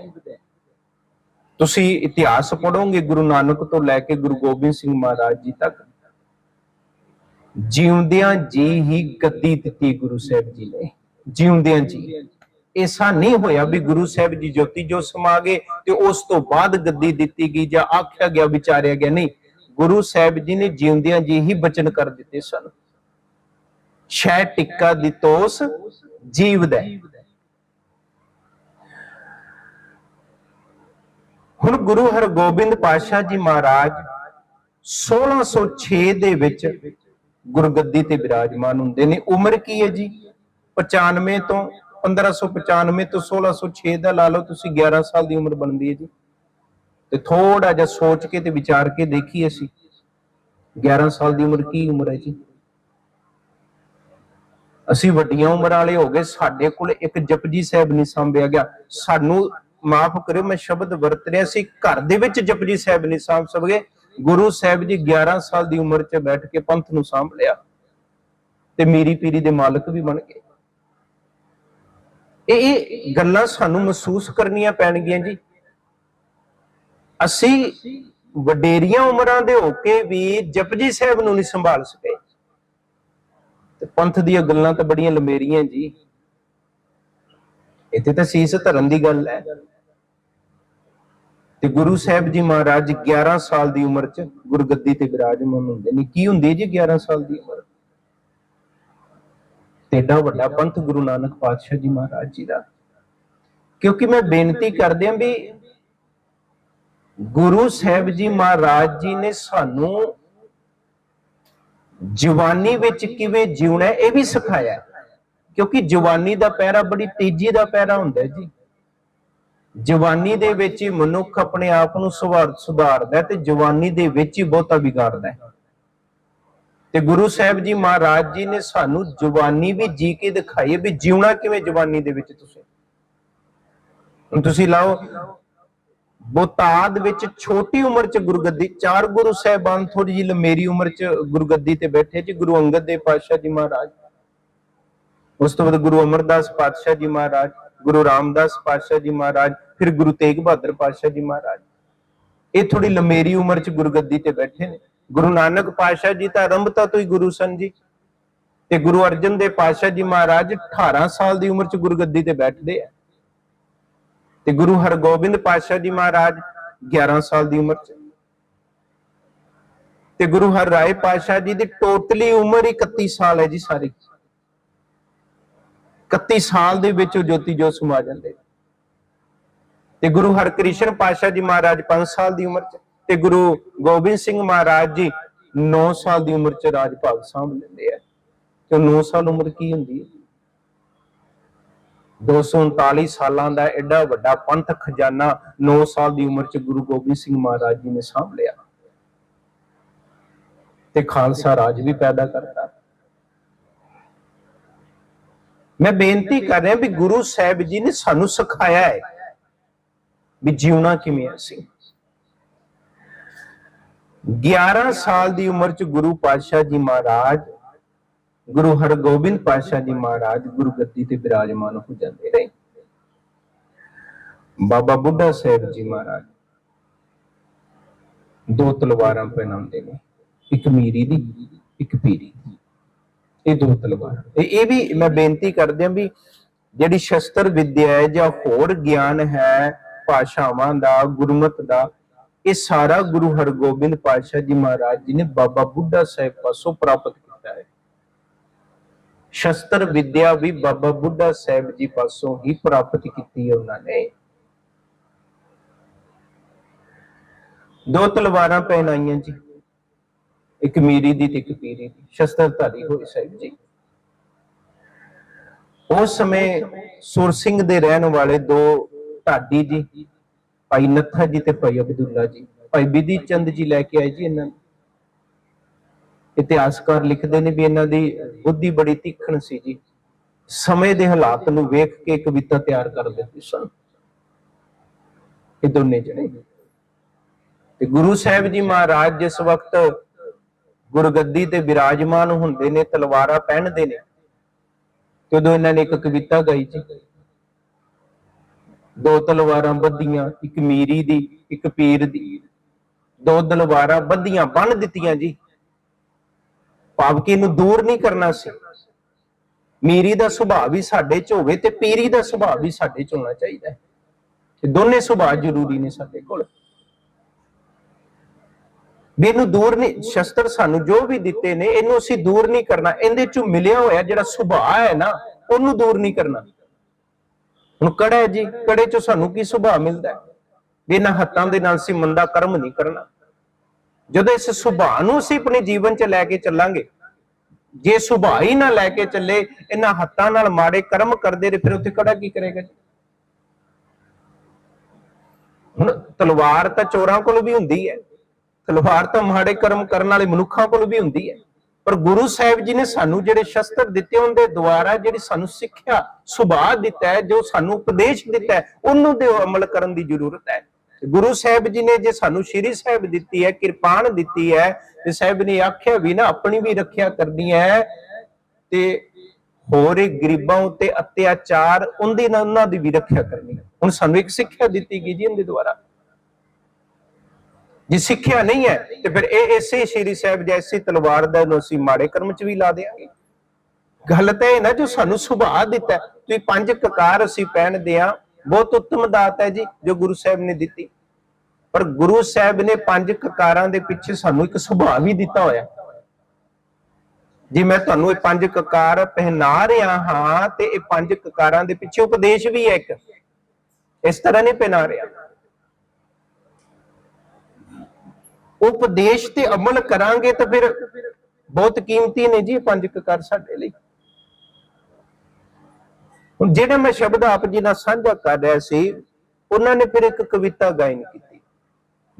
Speaker 1: ਤੁਸੀਂ ਇਤਿਹਾਸ ਪੜੋਗੇ ਗੁਰੂ ਨਾਨਕ ਤੋਂ ਲੈ ਕੇ ਗੁਰੂ ਗੋਬਿੰਦ ਸਿੰਘ ਮਹਾਰਾਜ ਜੀ ਤੱਕ। ਜਿਉਂਦਿਆਂ ਜੀ ਹੀ ਗੱਦੀ ਦਿੱਤੀ ਗੁਰੂ ਸਾਹਿਬ ਜੀ ਨੇ। ਜਿਉਂਦਿਆਂ ਜੀ। ਐਸਾ ਨਹੀਂ ਹੋਇਆ ਵੀ ਗੁਰੂ ਸਾਹਿਬ ਜੀ ਜੋਤੀ ਜੋ ਸਮਾ ਗਏ ਤੇ ਉਸ ਤੋਂ ਬਾਅਦ ਗੱਦੀ ਦਿੱਤੀ ਗਈ ਜਾਂ ਆਖਿਆ ਗਿਆ, ਵਿਚਾਰਿਆ ਗਿਆ। ਨਹੀਂ, ਗੁਰੂ ਸਾਹਿਬ ਜੀ ਨੇ ਜਿਉਂਦਿਆਂ ਜੀ ਹੀ ਬਚਨ ਕਰ ਦਿੱਤੇ ਸਨ। ਸ਼ੈ ਟਿੱਕਾ ਦਿਤੋਸ ਜੀਵ ਦਾ। ਹੁਣ ਗੁਰੂ ਹਰਗੋਬਿੰਦ ਪਾਤਸ਼ਾਹ ਜੀ ਮਹਾਰਾਜ 1606 ਦੇ ਵਿੱਚ ਗੁਰਗੱਦੀ ਤੇ ਬਿਰਾਜਮਾਨ ਹੁੰਦੇ ਨੇ। ਉਮਰ ਕੀ ਹੈ ਜੀ? 95 ਤੋਂ 1595 ਤੋਂ 1606 ਦਾ ਲਾ ਲਓ, ਤੁਸੀਂ 11 ਸਾਲ ਦੀ ਉਮਰ ਬਣਦੀ ਹੈ ਜੀ। ਤੇ ਥੋੜਾ ਜਿਹਾ ਸੋਚ ਕੇ ਤੇ ਵਿਚਾਰ ਕੇ ਦੇਖੀਏ ਅਸੀਂ। 11 ਸਾਲ ਦੀ ਉਮਰ ਕੀ ਉਮਰ ਹੈ ਜੀ? ਅਸੀਂ ਵੱਡੀਆਂ ਉਮਰ ਵਾਲੇ ਹੋ ਗਏ, ਸਾਡੇ ਕੋਲ ਇੱਕ ਜਪਜੀ ਸਾਹਿਬ ਨਹੀਂ ਸੰਭਿਆ ਗਿਆ। ਸਾਨੂੰ ਮਾਫ ਕਰਿਓ, ਮੈਂ ਸ਼ਬਦ ਵਰਤ ਰਿਹਾ ਸੀ, ਘਰ ਦੇ ਵਿੱਚ ਜਪਜੀ ਸਾਹਿਬ ਨਹੀਂ ਸਾਂਭ ਸਕੇ। ਗੁਰੂ ਸਾਹਿਬ ਜੀ 11 ਸਾਲ ਦੀ ਉਮਰ 'ਚ ਬੈਠ ਕੇ ਪੰਥ ਨੂੰ ਸਾਂਭ ਲਿਆ ਤੇ ਮੀਰੀ ਪੀਰੀ ਦੇ ਮਾਲਕ ਵੀ ਬਣ ਗਏ। ਇਹ ਇਹ ਗੱਲਾਂ ਸਾਨੂੰ ਮਹਿਸੂਸ ਕਰਨੀਆਂ ਪੈਣਗੀਆਂ ਜੀ। ਅਸੀਂ ਵਡੇਰੀਆਂ ਉਮਰਾਂ ਦੇ ਹੋ ਕੇ ਵੀ ਜਪਜੀ ਸਾਹਿਬ ਨੂੰ ਨਹੀਂ ਸੰਭਾਲ ਸਕੇ। ਤੇ ਪੰਥ ਦੀਆਂ ਗੱਲਾਂ ਤਾਂ ਬੜੀਆਂ ਲੰਮੇਰੀਆਂ ਜੀ। ਇੱਥੇ ਤਾਂ ਸੀਸ ਧਰਨ ਦੀ ਗੱਲ ਹੈ। ਤੇ ਗੁਰੂ ਸਾਹਿਬ ਜੀ ਮਹਾਰਾਜ 11 ਸਾਲ ਦੀ ਉਮਰ 'ਚ ਗੁਰਗੱਦੀ ਤੇ ਬਿਰਾਜਮਾਨ ਹੁੰਦੇ ਨੇ। ਕੀ ਹੁੰਦੀ ਜੀ 11 ਸਾਲ ਦੀ ਉਮਰ? ਤੇ ਏਡਾ ਵੱਡਾ ਪੰਥ ਗੁਰੂ ਨਾਨਕ ਪਾਤਸ਼ਾਹ ਜੀ ਮਹਾਰਾਜ ਜੀ ਦਾ। ਕਿਉਂਕਿ ਮੈਂ ਬੇਨਤੀ ਕਰਦਿਆਂ ਵੀ ਗੁਰੂ ਸਾਹਿਬ ਜੀ ਮਹਾਰਾਜ ਜੀ ਨੇ ਸਾਨੂੰ ਜਵਾਨੀ ਵਿੱਚ ਕਿਵੇਂ ਜਿਉਣਾ ਇਹ ਵੀ ਸਿਖਾਇਆ ਕਿਉਂਕਿ ਜਵਾਨੀ ਦਾ ਪਹਿਰਾ ਬੜੀ ਤੇਜ਼ੀ ਦਾ ਪਹਿਰਾ ਹੁੰਦਾ ਜੀ। ਜਵਾਨੀ ਦੇ ਵਿੱਚ ਹੀ ਮਨੁੱਖ ਆਪਣੇ ਆਪ ਨੂੰ ਸੁਧਾਰ ਸੁਧਾਰਦਾ ਤੇ ਜਵਾਨੀ ਦੇ ਵਿੱਚ ਹੀ ਬਹੁਤਾ ਵਿਗਾੜਦਾ ਹੈ। ਤੇ ਗੁਰੂ ਸਾਹਿਬ ਜੀ ਮਹਾਰਾਜ ਜੀ ਨੇ ਸਾਨੂੰ ਜਵਾਨੀ ਵੀ ਜੀ ਕੇ ਦਿਖਾਈ ਵੀ ਜਿਉਣਾ ਕਿਵੇਂ ਜਵਾਨੀ ਦੇ ਵਿੱਚ ਤੁਸੀਂ। ਤੁਸੀਂ ਲਾਓ ਬੋਤਾਦ ਵਿੱਚ ਛੋਟੀ ਉਮਰ ਚ ਗੁਰਗੱਦੀ ਚਾਰ ਗੁਰੂ ਸਾਹਿਬਾਨ ਥੋੜੀ ਜਿਹੀ ਲੰਮੇਰੀ ਉਮਰ ਚ ਗੁਰਗੱਦੀ ਤੇ ਬੈਠੇ ਜੀ, ਗੁਰੂ ਅੰਗਦ ਦੇਵ ਪਾਤਸ਼ਾਹ ਜੀ ਮਹਾਰਾਜ। ਉਸ ਤੋਂ ਬਾਅਦ ਗੁਰੂ ਅਮਰਦਾਸ ਪਾਤਸ਼ਾਹ ਜੀ ਮਹਾਰਾਜ, ਗੁਰੂ ਰਾਮਦਾਸ ਪਾਤਸ਼ਾਹ ਜੀ ਮਹਾਰਾਜ, ਫਿਰ ਗੁਰੂ ਤੇਗ ਬਹਾਦਰ ਪਾਤਸ਼ਾਹ ਜੀ ਮਹਾਰਾਜ। ਇਹ ਥੋੜੀ ਲੰਮੇਰੀ ਉਮਰ ਚ ਗੁਰਗੱਦੀ ਤੇ ਬੈਠੇ ਨੇ। ਗੁਰੂ ਨਾਨਕ ਪਾਤਸ਼ਾਹ ਜੀ ਤਾਂ ਆਰੰਭਤਾ ਤੋਂ ਹੀ ਗੁਰੂ ਸਨ ਜੀ। ਤੇ ਗੁਰੂ ਅਰਜਨ ਦੇਵ ਪਾਤਸ਼ਾਹ ਜੀ ਮਹਾਰਾਜ 18 ਸਾਲ ਦੀ ਉਮਰ 'ਚ ਗੁਰਗੱਦੀ ਤੇ ਬੈਠਦੇ ਆ। ਤੇ ਗੁਰੂ ਹਰਗੋਬਿੰਦ ਪਾਤਸ਼ਾਹ ਜੀ ਮਹਾਰਾਜ 11 ਸਾਲ ਦੀ ਉਮਰ 'ਚ। ਤੇ ਗੁਰੂ ਹਰਰਾਏ ਪਾਤਸ਼ਾਹ ਜੀ ਦੀ ਟੋਟਲੀ ਉਮਰ ਹੀ 31 ਸਾਲ ਹੈ ਜੀ ਸਾਰੀ। 31 ਸਾਲ ਦੇ ਵਿੱਚ ਉਹ ਜੋਤੀ ਜੋਤ ਸਮਾ ਜਾਂਦੇ ਤੇ ਗੁਰੂ ਹਰਕ੍ਰਿਸ਼ਨ ਪਾਤਸ਼ਾਹ ਜੀ ਮਹਾਰਾਜ 5 ਸਾਲ ਦੀ ਉਮਰ 'ਚ ਤੇ ਗੁਰੂ ਗੋਬਿੰਦ ਸਿੰਘ ਮਹਾਰਾਜ ਜੀ 9 ਸਾਲ ਦੀ ਉਮਰ 'ਚ ਰਾਜ ਭਾਗ ਸਾਂਭ ਲੈਂਦੇ ਆ। ਤੇ 9 ਸਾਲ ਉਮਰ ਕੀ ਹੁੰਦੀ ਹੈ? 239 ਸਾਲਾਂ ਦਾ ਐਡਾ ਵੱਡਾ ਪੰਥ ਖਜ਼ਾਨਾ 9 ਸਾਲ ਦੀ ਉਮਰ 'ਚ ਗੁਰੂ ਗੋਬਿੰਦ ਸਿੰਘ ਮਹਾਰਾਜ ਜੀ ਨੇ ਸਾਂਭ ਲਿਆ। ਤੇ ਖਾਲਸਾ ਰਾਜ ਵੀ ਪੈਦਾ ਕਰਤਾ। ਮੈਂ ਬੇਨਤੀ ਕਰ ਰਿਹਾ ਵੀ ਗੁਰੂ ਸਾਹਿਬ ਜੀ ਨੇ ਸਾਨੂੰ ਸਿਖਾਇਆ ਹੈ ਵੀ ਜਿਉਣਾ ਕਿਵੇਂ ਹੈ ਅਸੀਂ। 11 ਸਾਲ ਦੀ ਉਮਰ ਚ ਗੁਰੂ ਪਾਤਸ਼ਾਹ ਜੀ ਮਹਾਰਾਜ ਗੁਰੂ ਹਰਗੋਬਿੰਦ ਪਾਤਸ਼ਾਹ ਜੀ ਮਹਾਰਾਜ ਗੁਰੂ ਗੱਦੀ ਤੇ ਬਿਰਾਜਮਾਨ ਹੋ ਜਾਂਦੇ ਰਹੇ। ਬਾਬਾ ਬੁੱਢਾ ਸਾਹਿਬ ਜੀ ਮਹਾਰਾਜ ਦੋ ਤਲਵਾਰਾਂ ਪਹਿਨਾਉਂਦੇ ਨੇ, ਇੱਕ ਮੀਰੀ ਦੀ, ਇੱਕ ਪੀਰੀ ਇਹ ਦੋ ਤਲਵਾਰਾਂ। ਤੇ ਇਹ ਵੀ ਮੈਂ ਬੇਨਤੀ ਕਰਦਿਆਂ ਵੀ ਜਿਹੜੀ ਸ਼ਸਤਰ ਵਿਦਿਆ ਹੈ ਜਾਂ ਹੋਰ ਗਿਆਨ ਹੈ, ਭਾਸ਼ਾਵਾਂ ਦਾ, ਗੁਰਮਤ ਦਾ, ਇਹ ਸਾਰਾ ਗੁਰੂ ਹਰਗੋਬਿੰਦ ਪਾਤਸ਼ਾਹ ਜੀ ਮਹਾਰਾਜ ਜੀ ਨੇ ਬਾਬਾ ਬੁੱਢਾ ਸਾਹਿਬ ਪਾਸੋਂ ਪ੍ਰਾਪਤ ਸ਼ਸਤਰ ਵਿਦਿਆ ਵੀ ਬਾਬਾ ਬੁੱਢਾ ਸਾਹਿਬ ਜੀ ਪਾਸੋਂ ਹੀ ਪ੍ਰਾਪਤ ਕੀਤੀ ਉਹਨਾਂ ਨੇ। ਦੋ ਤਲਵਾਰਾਂ ਪਹਿਨਾਈਆਂ ਜੀ। ਇੱਕ ਮੀਰੀ ਦੀ ਤੇ ਇੱਕ ਪੀਰੀ ਦੀ। ਸ਼ਸਤਰ ਧਾਰੀ ਹੋਏ ਸਾਹਿਬ ਜੀ। ਉਸ ਸਮੇਂ ਸੁਰ ਸਿੰਘ ਦੇ ਰਹਿਣ ਵਾਲੇ ਦੋ ਢਾਡੀ ਜੀ, ਭਾਈ ਨੱਥਾ ਜੀ ਤੇ ਭਾਈ ਅਬਦੁੱਲਾ ਜੀ। ਭਾਈ ਬਿਧੀ ਚੰਦ ਜੀ ਲੈ ਕੇ ਆਏ ਜੀ ਇਹਨਾਂ ਨੂੰ। ਇਤਿਹਾਸਕਾਰ ਲਿਖਦੇ ਨੇ ਵੀ ਇਹਨਾਂ ਦੀ ਬੁੱਧੀ ਬੜੀ ਤੀਖਣ ਸੀ ਜੀ। ਸਮੇਂ ਦੇ ਹਾਲਾਤ ਨੂੰ ਵੇਖ ਕੇ ਕਵਿਤਾ ਤਿਆਰ ਕਰ ਦਿੱਤੀ ਸਨ। ਇਹ ਦੋਨੇ ਜਣੇ। ਤੇ ਗੁਰੂ ਸਾਹਿਬ ਜੀ ਮਹਾਰਾਜ ਜਿਸ ਵਕਤ ਗੁਰਗੱਦੀ ਤੇ ਬਿਰਾਜਮਾਨ ਹੁੰਦੇ ਨੇ, ਤਲਵਾਰਾਂ ਪਹਿਨਦੇ ਨੇ ਤੇ ਉਦੋਂ ਇਹਨਾਂ ਨੇ ਇੱਕ ਕਵਿਤਾ ਗਾਈ ਜੀ। ਦੋ ਤਲਵਾਰਾਂ ਬੱਧੀਆਂ, ਇੱਕ ਮੀਰੀ ਦੀ, ਇੱਕ ਪੀਰ ਦੀ। ਦੋ ਤਲਵਾਰਾਂ ਬੱਧੀਆਂ ਬੰਨ ਦਿੱਤੀਆਂ ਜੀ। ਭਾਵਕੀ ਨੂੰ ਦੂਰ ਨਹੀਂ ਕਰਨਾ ਸੀ। ਮੀਰੀ ਦਾ ਸੁਭਾਅ ਵੀ ਸਾਡੇ ਚ ਹੋਵੇ ਤੇ ਪੀਰੀ ਦਾ ਸੁਭਾਅ ਵੀ ਸਾਡੇ ਚ ਹੋਣਾ ਚਾਹੀਦਾ ਹੈ। ਤੇ ਦੋਨੇ ਸੁਭਾਅ ਜ਼ਰੂਰੀ ਨੇ ਸਾਡੇ ਕੋਲ। ਵੀ ਇਹਨੂੰ ਦੂਰ ਨਹੀਂ, ਸ਼ਸਤਰ ਸਾਨੂੰ ਜੋ ਵੀ ਦਿੱਤੇ ਨੇ, ਇਹਨੂੰ ਅਸੀਂ ਦੂਰ ਨਹੀਂ ਕਰਨਾ। ਇਹਦੇ ਚੋਂ ਮਿਲਿਆ ਹੋਇਆ ਜਿਹੜਾ ਸੁਭਾਅ ਹੈ ਨਾ, ਉਹਨੂੰ ਦੂਰ ਨਹੀਂ ਕਰਨਾ। ਹੁਣ ਕੜਾ ਹੈ ਜੀ, ਕੜੇ ਚੋਂ ਸਾਨੂੰ ਕੀ ਸੁਭਾਅ ਮਿਲਦਾ ਹੈ? ਵੀ ਇਹਨਾਂ ਹੱਥਾਂ ਦੇ ਨਾਲ ਅਸੀਂ ਮੰਦਾ ਕਰਮ ਨਹੀਂ ਕਰਨਾ। ਜਦੋਂ ਇਸ ਸੁਭਾਅ ਨੂੰ ਅਸੀਂ ਆਪਣੇ ਜੀਵਨ 'ਚ ਲੈ ਕੇ ਚੱਲਾਂਗੇ, ਜੇ ਸੁਭਾਅ ਹੀ ਨਾ ਲੈ ਕੇ ਚੱਲੇ, ਇਹਨਾਂ ਹੱਥਾਂ ਨਾਲ ਮਾੜੇ ਕਰਮ ਕਰਦੇ ਰਹੇ, ਫਿਰ ਉੱਥੇ ਕੜਾ ਕੀ ਕਰੇਗਾ ਹੁਣ ਤਲਵਾਰ ਤਾਂ ਚੋਰਾਂ ਕੋਲ ਵੀ ਹੁੰਦੀ ਹੈ, ਤਲਵਾਰ ਤਾਂ ਮਾੜੇ ਕਰਮ ਕਰਨ ਵਾਲੇ ਮਨੁੱਖਾਂ ਕੋਲ ਵੀ ਹੁੰਦੀ ਹੈ, ਪਰ ਗੁਰੂ ਸਾਹਿਬ ਜੀ ਨੇ ਸਾਨੂੰ ਜਿਹੜੇ ਸ਼ਸਤਰ ਦਿੱਤੇ, ਉਹਦੇ ਦੁਆਰਾ ਜਿਹੜੀ ਸਾਨੂੰ ਸਿੱਖਿਆ ਸੁਭਾਅ ਦਿੱਤਾ ਹੈ, ਜੋ ਸਾਨੂੰ ਉਪਦੇਸ਼ ਦਿੱਤਾ ਹੈ, ਉਹਨੂੰ ਤੇ ਅਮਲ ਕਰਨ ਦੀ ਜ਼ਰੂਰਤ ਹੈ। ਗੁਰੂ ਸਾਹਿਬ ਜੀ ਨੇ ਜੇ ਸਾਨੂੰ ਸ਼੍ਰੀ ਸਾਹਿਬ ਦਿੱਤੀ ਹੈ, ਕਿਰਪਾਨ ਦਿੱਤੀ ਹੈ, ਤੇ ਸਾਹਿਬ ਨੇ ਆਖਿਆ ਵੀ ਨਾ, ਆਪਣੀ ਵੀ ਰੱਖਿਆ ਕਰਨੀ ਹੈ। ਤੇ ਹੋਰ ਗਰੀਬਾਂ ਉਤੇ ਅਤਿਆਚਾਰ, ਉਹਦੇ ਨਾਲ ਉਹਨਾਂ ਦੀ ਵੀ ਰੱਖਿਆ ਕਰਨੀ ਹੈ। ਹੁਣ ਸਾਨੂੰ ਇੱਕ ਸਿੱਖਿਆ ਦਿੱਤੀ ਗਈ ਜੀ ਉਹਦੇ ਦੁਆਰਾ। ਜੇ ਸਿੱਖਿਆ ਨਹੀਂ ਹੈ, ਤੇ ਫਿਰ ਇਹ ਇਸੇ ਸ਼੍ਰੀ ਸਾਹਿਬ ਜੈਸੀ ਤਲਵਾਰ ਦਾ ਨੂੰ ਅਸੀਂ ਮਾੜੇ ਕਰਮ ਚ ਵੀ ਲਾ ਦੇਾਂਗੇ ਗੱਲ ਤਾਂ ਇਹ ਨਾ, ਜੋ ਸਾਨੂੰ ਸੁਭਾਅ ਦਿੱਤਾ ਤੁਸੀਂ ਪੰਜ ਕਕਾਰ ਅਸੀਂ ਪਹਿਨਦੇ ਆ ਬਹੁਤ ਉੱਤਮ ਦਾਤ ਹੈ ਜੀ, ਜੋ ਗੁਰੂ ਸਾਹਿਬ ਨੇ ਦਿੱਤੀ। ਪਰ ਗੁਰੂ ਸਾਹਿਬ ਨੇ ਪੰਜ ਕਕਾਰਾਂ ਦੇ ਪਿੱਛੇ ਸਾਨੂੰ ਇੱਕ ਸੁਭਾਅ ਵੀ ਦਿੱਤਾ ਹੋਇਆ। ਜੇ, ਮੈਂ ਤੁਹਾਨੂੰ ਇਹ ਪੰਜ ਕਕਾਰ ਪਹਿਨਾ ਰਿਹਾ ਹਾਂ ਤੇ ਇਹ ਪੰਜ ਕਕਾਰਾਂ ਦੇ ਪਿੱਛੇ ਉਪਦੇਸ਼ ਵੀ ਹੈ ਇੱਕ। ਇਸ ਤਰ੍ਹਾਂ ਨਹੀਂ ਪਹਿਨਾ ਰਿਹਾ। ਉਪਦੇਸ਼ ਤੇ ਅਮਲ ਕਰਾਂਗੇ ਤਾਂ ਫਿਰ ਬਹੁਤ ਕੀਮਤੀ ਨੇ ਜੀ ਇਹ ਪੰਜ ਕਕਾਰ ਸਾਡੇ ਲਈ। ਹੁਣ ਜਿਹੜਾ ਮੈਂ ਸ਼ਬਦ ਆਪ ਜੀ ਨਾਲ ਸਾਂਝਾ ਕਰ ਰਿਹਾ ਸੀ, ਉਹਨਾਂ ਨੇ ਫਿਰ ਇੱਕ ਕਵਿਤਾ ਗਾਇਨ ਕੀਤੀ।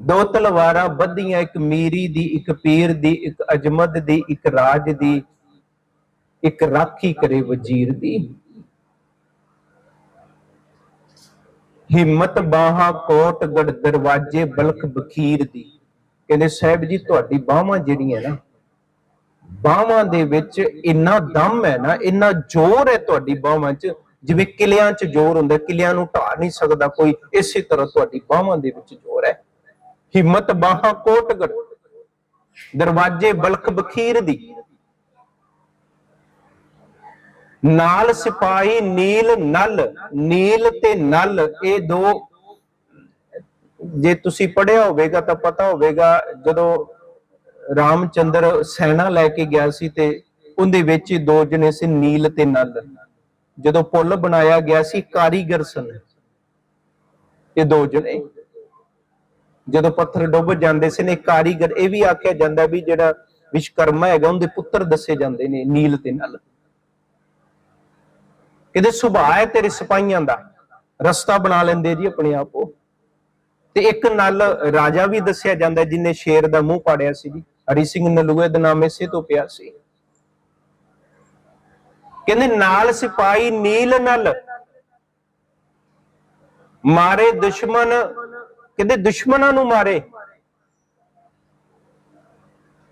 Speaker 1: ਦੋ ਤਲਵਾਰਾਂ ਬੱਧੀਆਂ ਇੱਕ ਮੀਰੀ ਦੀ, ਇੱਕ ਪੀਰ ਦੀ, ਇੱਕ ਅਜਮਦ ਦੀ, ਇੱਕ ਰਾਜ ਦੀ, ਇੱਕ ਰਾਖੀ ਕਰੇ ਵਜ਼ੀਰ ਦੀ। ਹਿੰਮਤ ਬਾਹਾਂ, ਕੋਟਗੜ ਦਰਵਾਜੇ ਬਲਖ ਬਖੀਰ ਦੀ। ਕਹਿੰਦੇ, ਸਾਹਿਬ ਜੀ, ਤੁਹਾਡੀ ਬਾਹਾਂ ਜਿਹੜੀਆਂ ਨਾ, ਬਾਹਾਂ ਦੇ ਵਿੱਚ ਇੰਨਾ ਦਮ ਹੈ ਨਾ, ਇੰਨਾ ਜ਼ੋਰ ਹੈ ਤੁਹਾਡੀ ਬਾਹਾਂ 'ਚ, ਜਿਵੇਂ ਕਿਲਿਆਂ 'ਚ ਜ਼ੋਰ ਹੁੰਦਾ, ਕਿਲਿਆਂ ਨੂੰ ਢਾ ਨਹੀਂ ਸਕਦਾ ਕੋਈ, ਇਸੇ ਤਰ੍ਹਾਂ ਤੁਹਾਡੀ ਬਾਹਾਂ ਦੇ ਵਿੱਚ ਜ਼ੋਰ ਹੈ। ਹਿੰਮਤ ਬਾਹਾਂ ਕੋਟਗੜ ਦਰਵਾਜੇ ਬਲਖ ਬਖੀਰ ਦੀ। ਨਾਲ ਸਿਪਾਹੀ ਨੀਲ ਨਲ, ਨੀਲ ਤੇ ਨਲ, ਇਹ ਦੋ। ਜੇ ਤੁਸੀਂ ਪੜਿਆ ਹੋਵੇਗਾ ਤਾਂ ਪਤਾ ਹੋਵੇਗਾ, ਜਦੋਂ ਰਾਮਚੰਦਰ ਸੈਨਾ ਲੈ ਕੇ ਗਿਆ ਸੀ ਤੇ ਉਹਦੇ ਵਿੱਚ ਹੀ ਦੋ ਜਣੇ ਸੀ, ਨੀਲ ਤੇ ਨਲ। ਜਦੋਂ ਪੁੱਲ ਬਣਾਇਆ ਗਿਆ ਸੀ, ਕਾਰੀਗਰ ਸਨ। ਇਹ ਦੋ ਜਣੇ। ਜਦੋਂ ਪੱਥਰ ਡੁੱਬ ਜਾਂਦੇ ਸੀ ਨੇ, ਕਾਰੀਗਰ ਇਹ ਵੀ ਆਖਿਆ ਜਾਂਦਾ ਵੀ ਜਿਹੜਾ ਵਿਸ਼ਕਰਮਾ ਹੈਗਾ, ਉਹਦੇ ਪੁੱਤਰ ਦੱਸੇ ਜਾਂਦੇ ਨੇ ਨੀਲ ਤੇ ਨਲ। ਇਹਦੇ ਸੁਭਾਅ ਹੈ ਤੇਰੇ ਸਿਪਾਹੀਆਂ ਦਾ। ਰਸਤਾ ਬਣਾ ਲੈਂਦੇ ਜੀ ਆਪਣੇ ਆਪ ਉਹ। ਤੇ ਇੱਕ ਨਲ ਰਾਜਾ ਵੀ ਦੱਸਿਆ ਜਾਂਦਾ, ਜਿਨੇ ਸ਼ੇਰ ਦਾ ਮੂੰਹ ਪਾੜਿਆ ਸੀ ਜੀ। ਹਰੀ ਸਿੰਘ ਨਲੂਏ ਦਾ ਨਾਮ ਇਸੇ ਤੋਂ ਪਿਆ ਸੀ। ਕਹਿੰਦੇ, ਨਾਲ ਸਿਪਾਹੀ ਨੀਲ ਨਲ ਮਾਰੇ ਦੁਸ਼ਮਣ ਕਹਿੰਦੇ ਦੁਸ਼ਮਣਾਂ ਨੂੰ ਮਾਰੇ।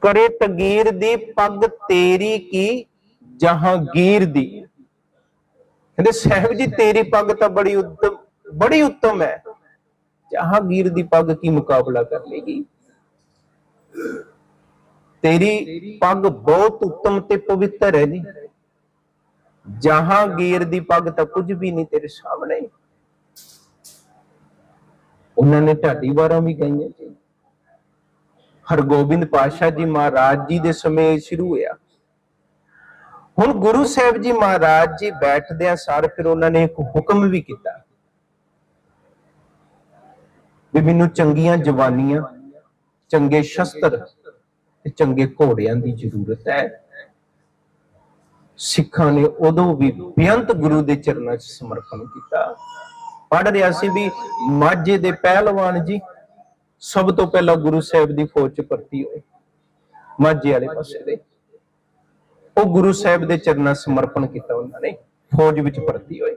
Speaker 1: ਕਰੇ ਤਗੀਰ ਦੀ ਪੱਗ ਤੇਰੀ ਕੀ, ਜਹਾਂਗੀਰ ਦੀ। ਕਹਿੰਦੇ ਸਾਹਿਬ ਜੀ, ਤੇਰੀ ਪੱਗ ਤਾਂ ਬੜੀ ਉੱਤਮ ਬੜੀ ਉੱਤਮ ਹੈ। ਜਹਾਂਗੀਰ ਦੀ ਪੱਗ ਕੀ ਮੁਕਾਬਲਾ ਕਰ ਲੇਗੀ? ਤੇਰੀ ਪੱਗ ਬਹੁਤ ਉੱਤਮ ਤੇ ਪਵਿੱਤਰ ਹੈ ਜੀ। ਜਹਾਂਗੀਰ ਦੀ ਪੱਗ ਤਾਂ ਕੁਝ ਵੀ ਨਹੀਂ ਤੇਰੇ ਸਾਹਮਣੇ। ਉਹਨਾਂ ਨੇ ਢਾਡੀ ਵਾਰਾਂ ਵੀ ਗਾਈਆਂ ਜੀ। ਹਰਗੋਬਿੰਦ ਪਾਤਸ਼ਾਹ ਜੀ ਮਹਾਰਾਜ ਜੀ ਦੇ ਸਮੇਂ ਸ਼ੁਰੂ ਹੋਇਆ। ਹੁਣ ਗੁਰੂ ਸਾਹਿਬ ਜੀ ਮਹਾਰਾਜ ਜੀ ਬੈਠਦਿਆਂ ਸਾਰ ਫਿਰ ਉਹਨਾਂ ਨੇ ਇੱਕ ਹੁਕਮ ਵੀ ਕੀਤਾ। ਵੀ ਮੈਨੂੰ ਚੰਗੀਆਂ ਜਵਾਨੀਆਂ, ਚੰਗੇ ਸ਼ਸਤਰ ਤੇ ਚੰਗੇ ਘੋੜਿਆਂ ਦੀ ਜ਼ਰੂਰਤ ਹੈ। ਸਿੱਖਾਂ ਨੇ ਉਦੋਂ ਵੀ ਬੇਅੰਤ ਗੁਰੂ ਦੇ ਚਰਨਾਂ 'ਚ ਸਮਰਪਣ ਕੀਤਾ। ਪੜ ਰਿਹਾ ਸੀ ਵੀ ਮਾਝੇ ਦੇ ਪਹਿਲਵਾਨ ਜੀ ਸਭ ਤੋਂ ਪਹਿਲਾਂ ਗੁਰੂ ਸਾਹਿਬ ਦੀ ਫੌਜ 'ਚ ਭਰਤੀ ਹੋਏ, ਮਾਝੇ ਵਾਲੇ ਪਾਸੇ ਦੇ। ਉਹ ਗੁਰੂ ਸਾਹਿਬ ਦੇ ਚਰਨਾਂ ਸਮਰਪਣ ਕੀਤਾ ਉਹਨਾਂ ਨੇ, ਫੌਜ ਵਿੱਚ ਭਰਤੀ ਹੋਏ।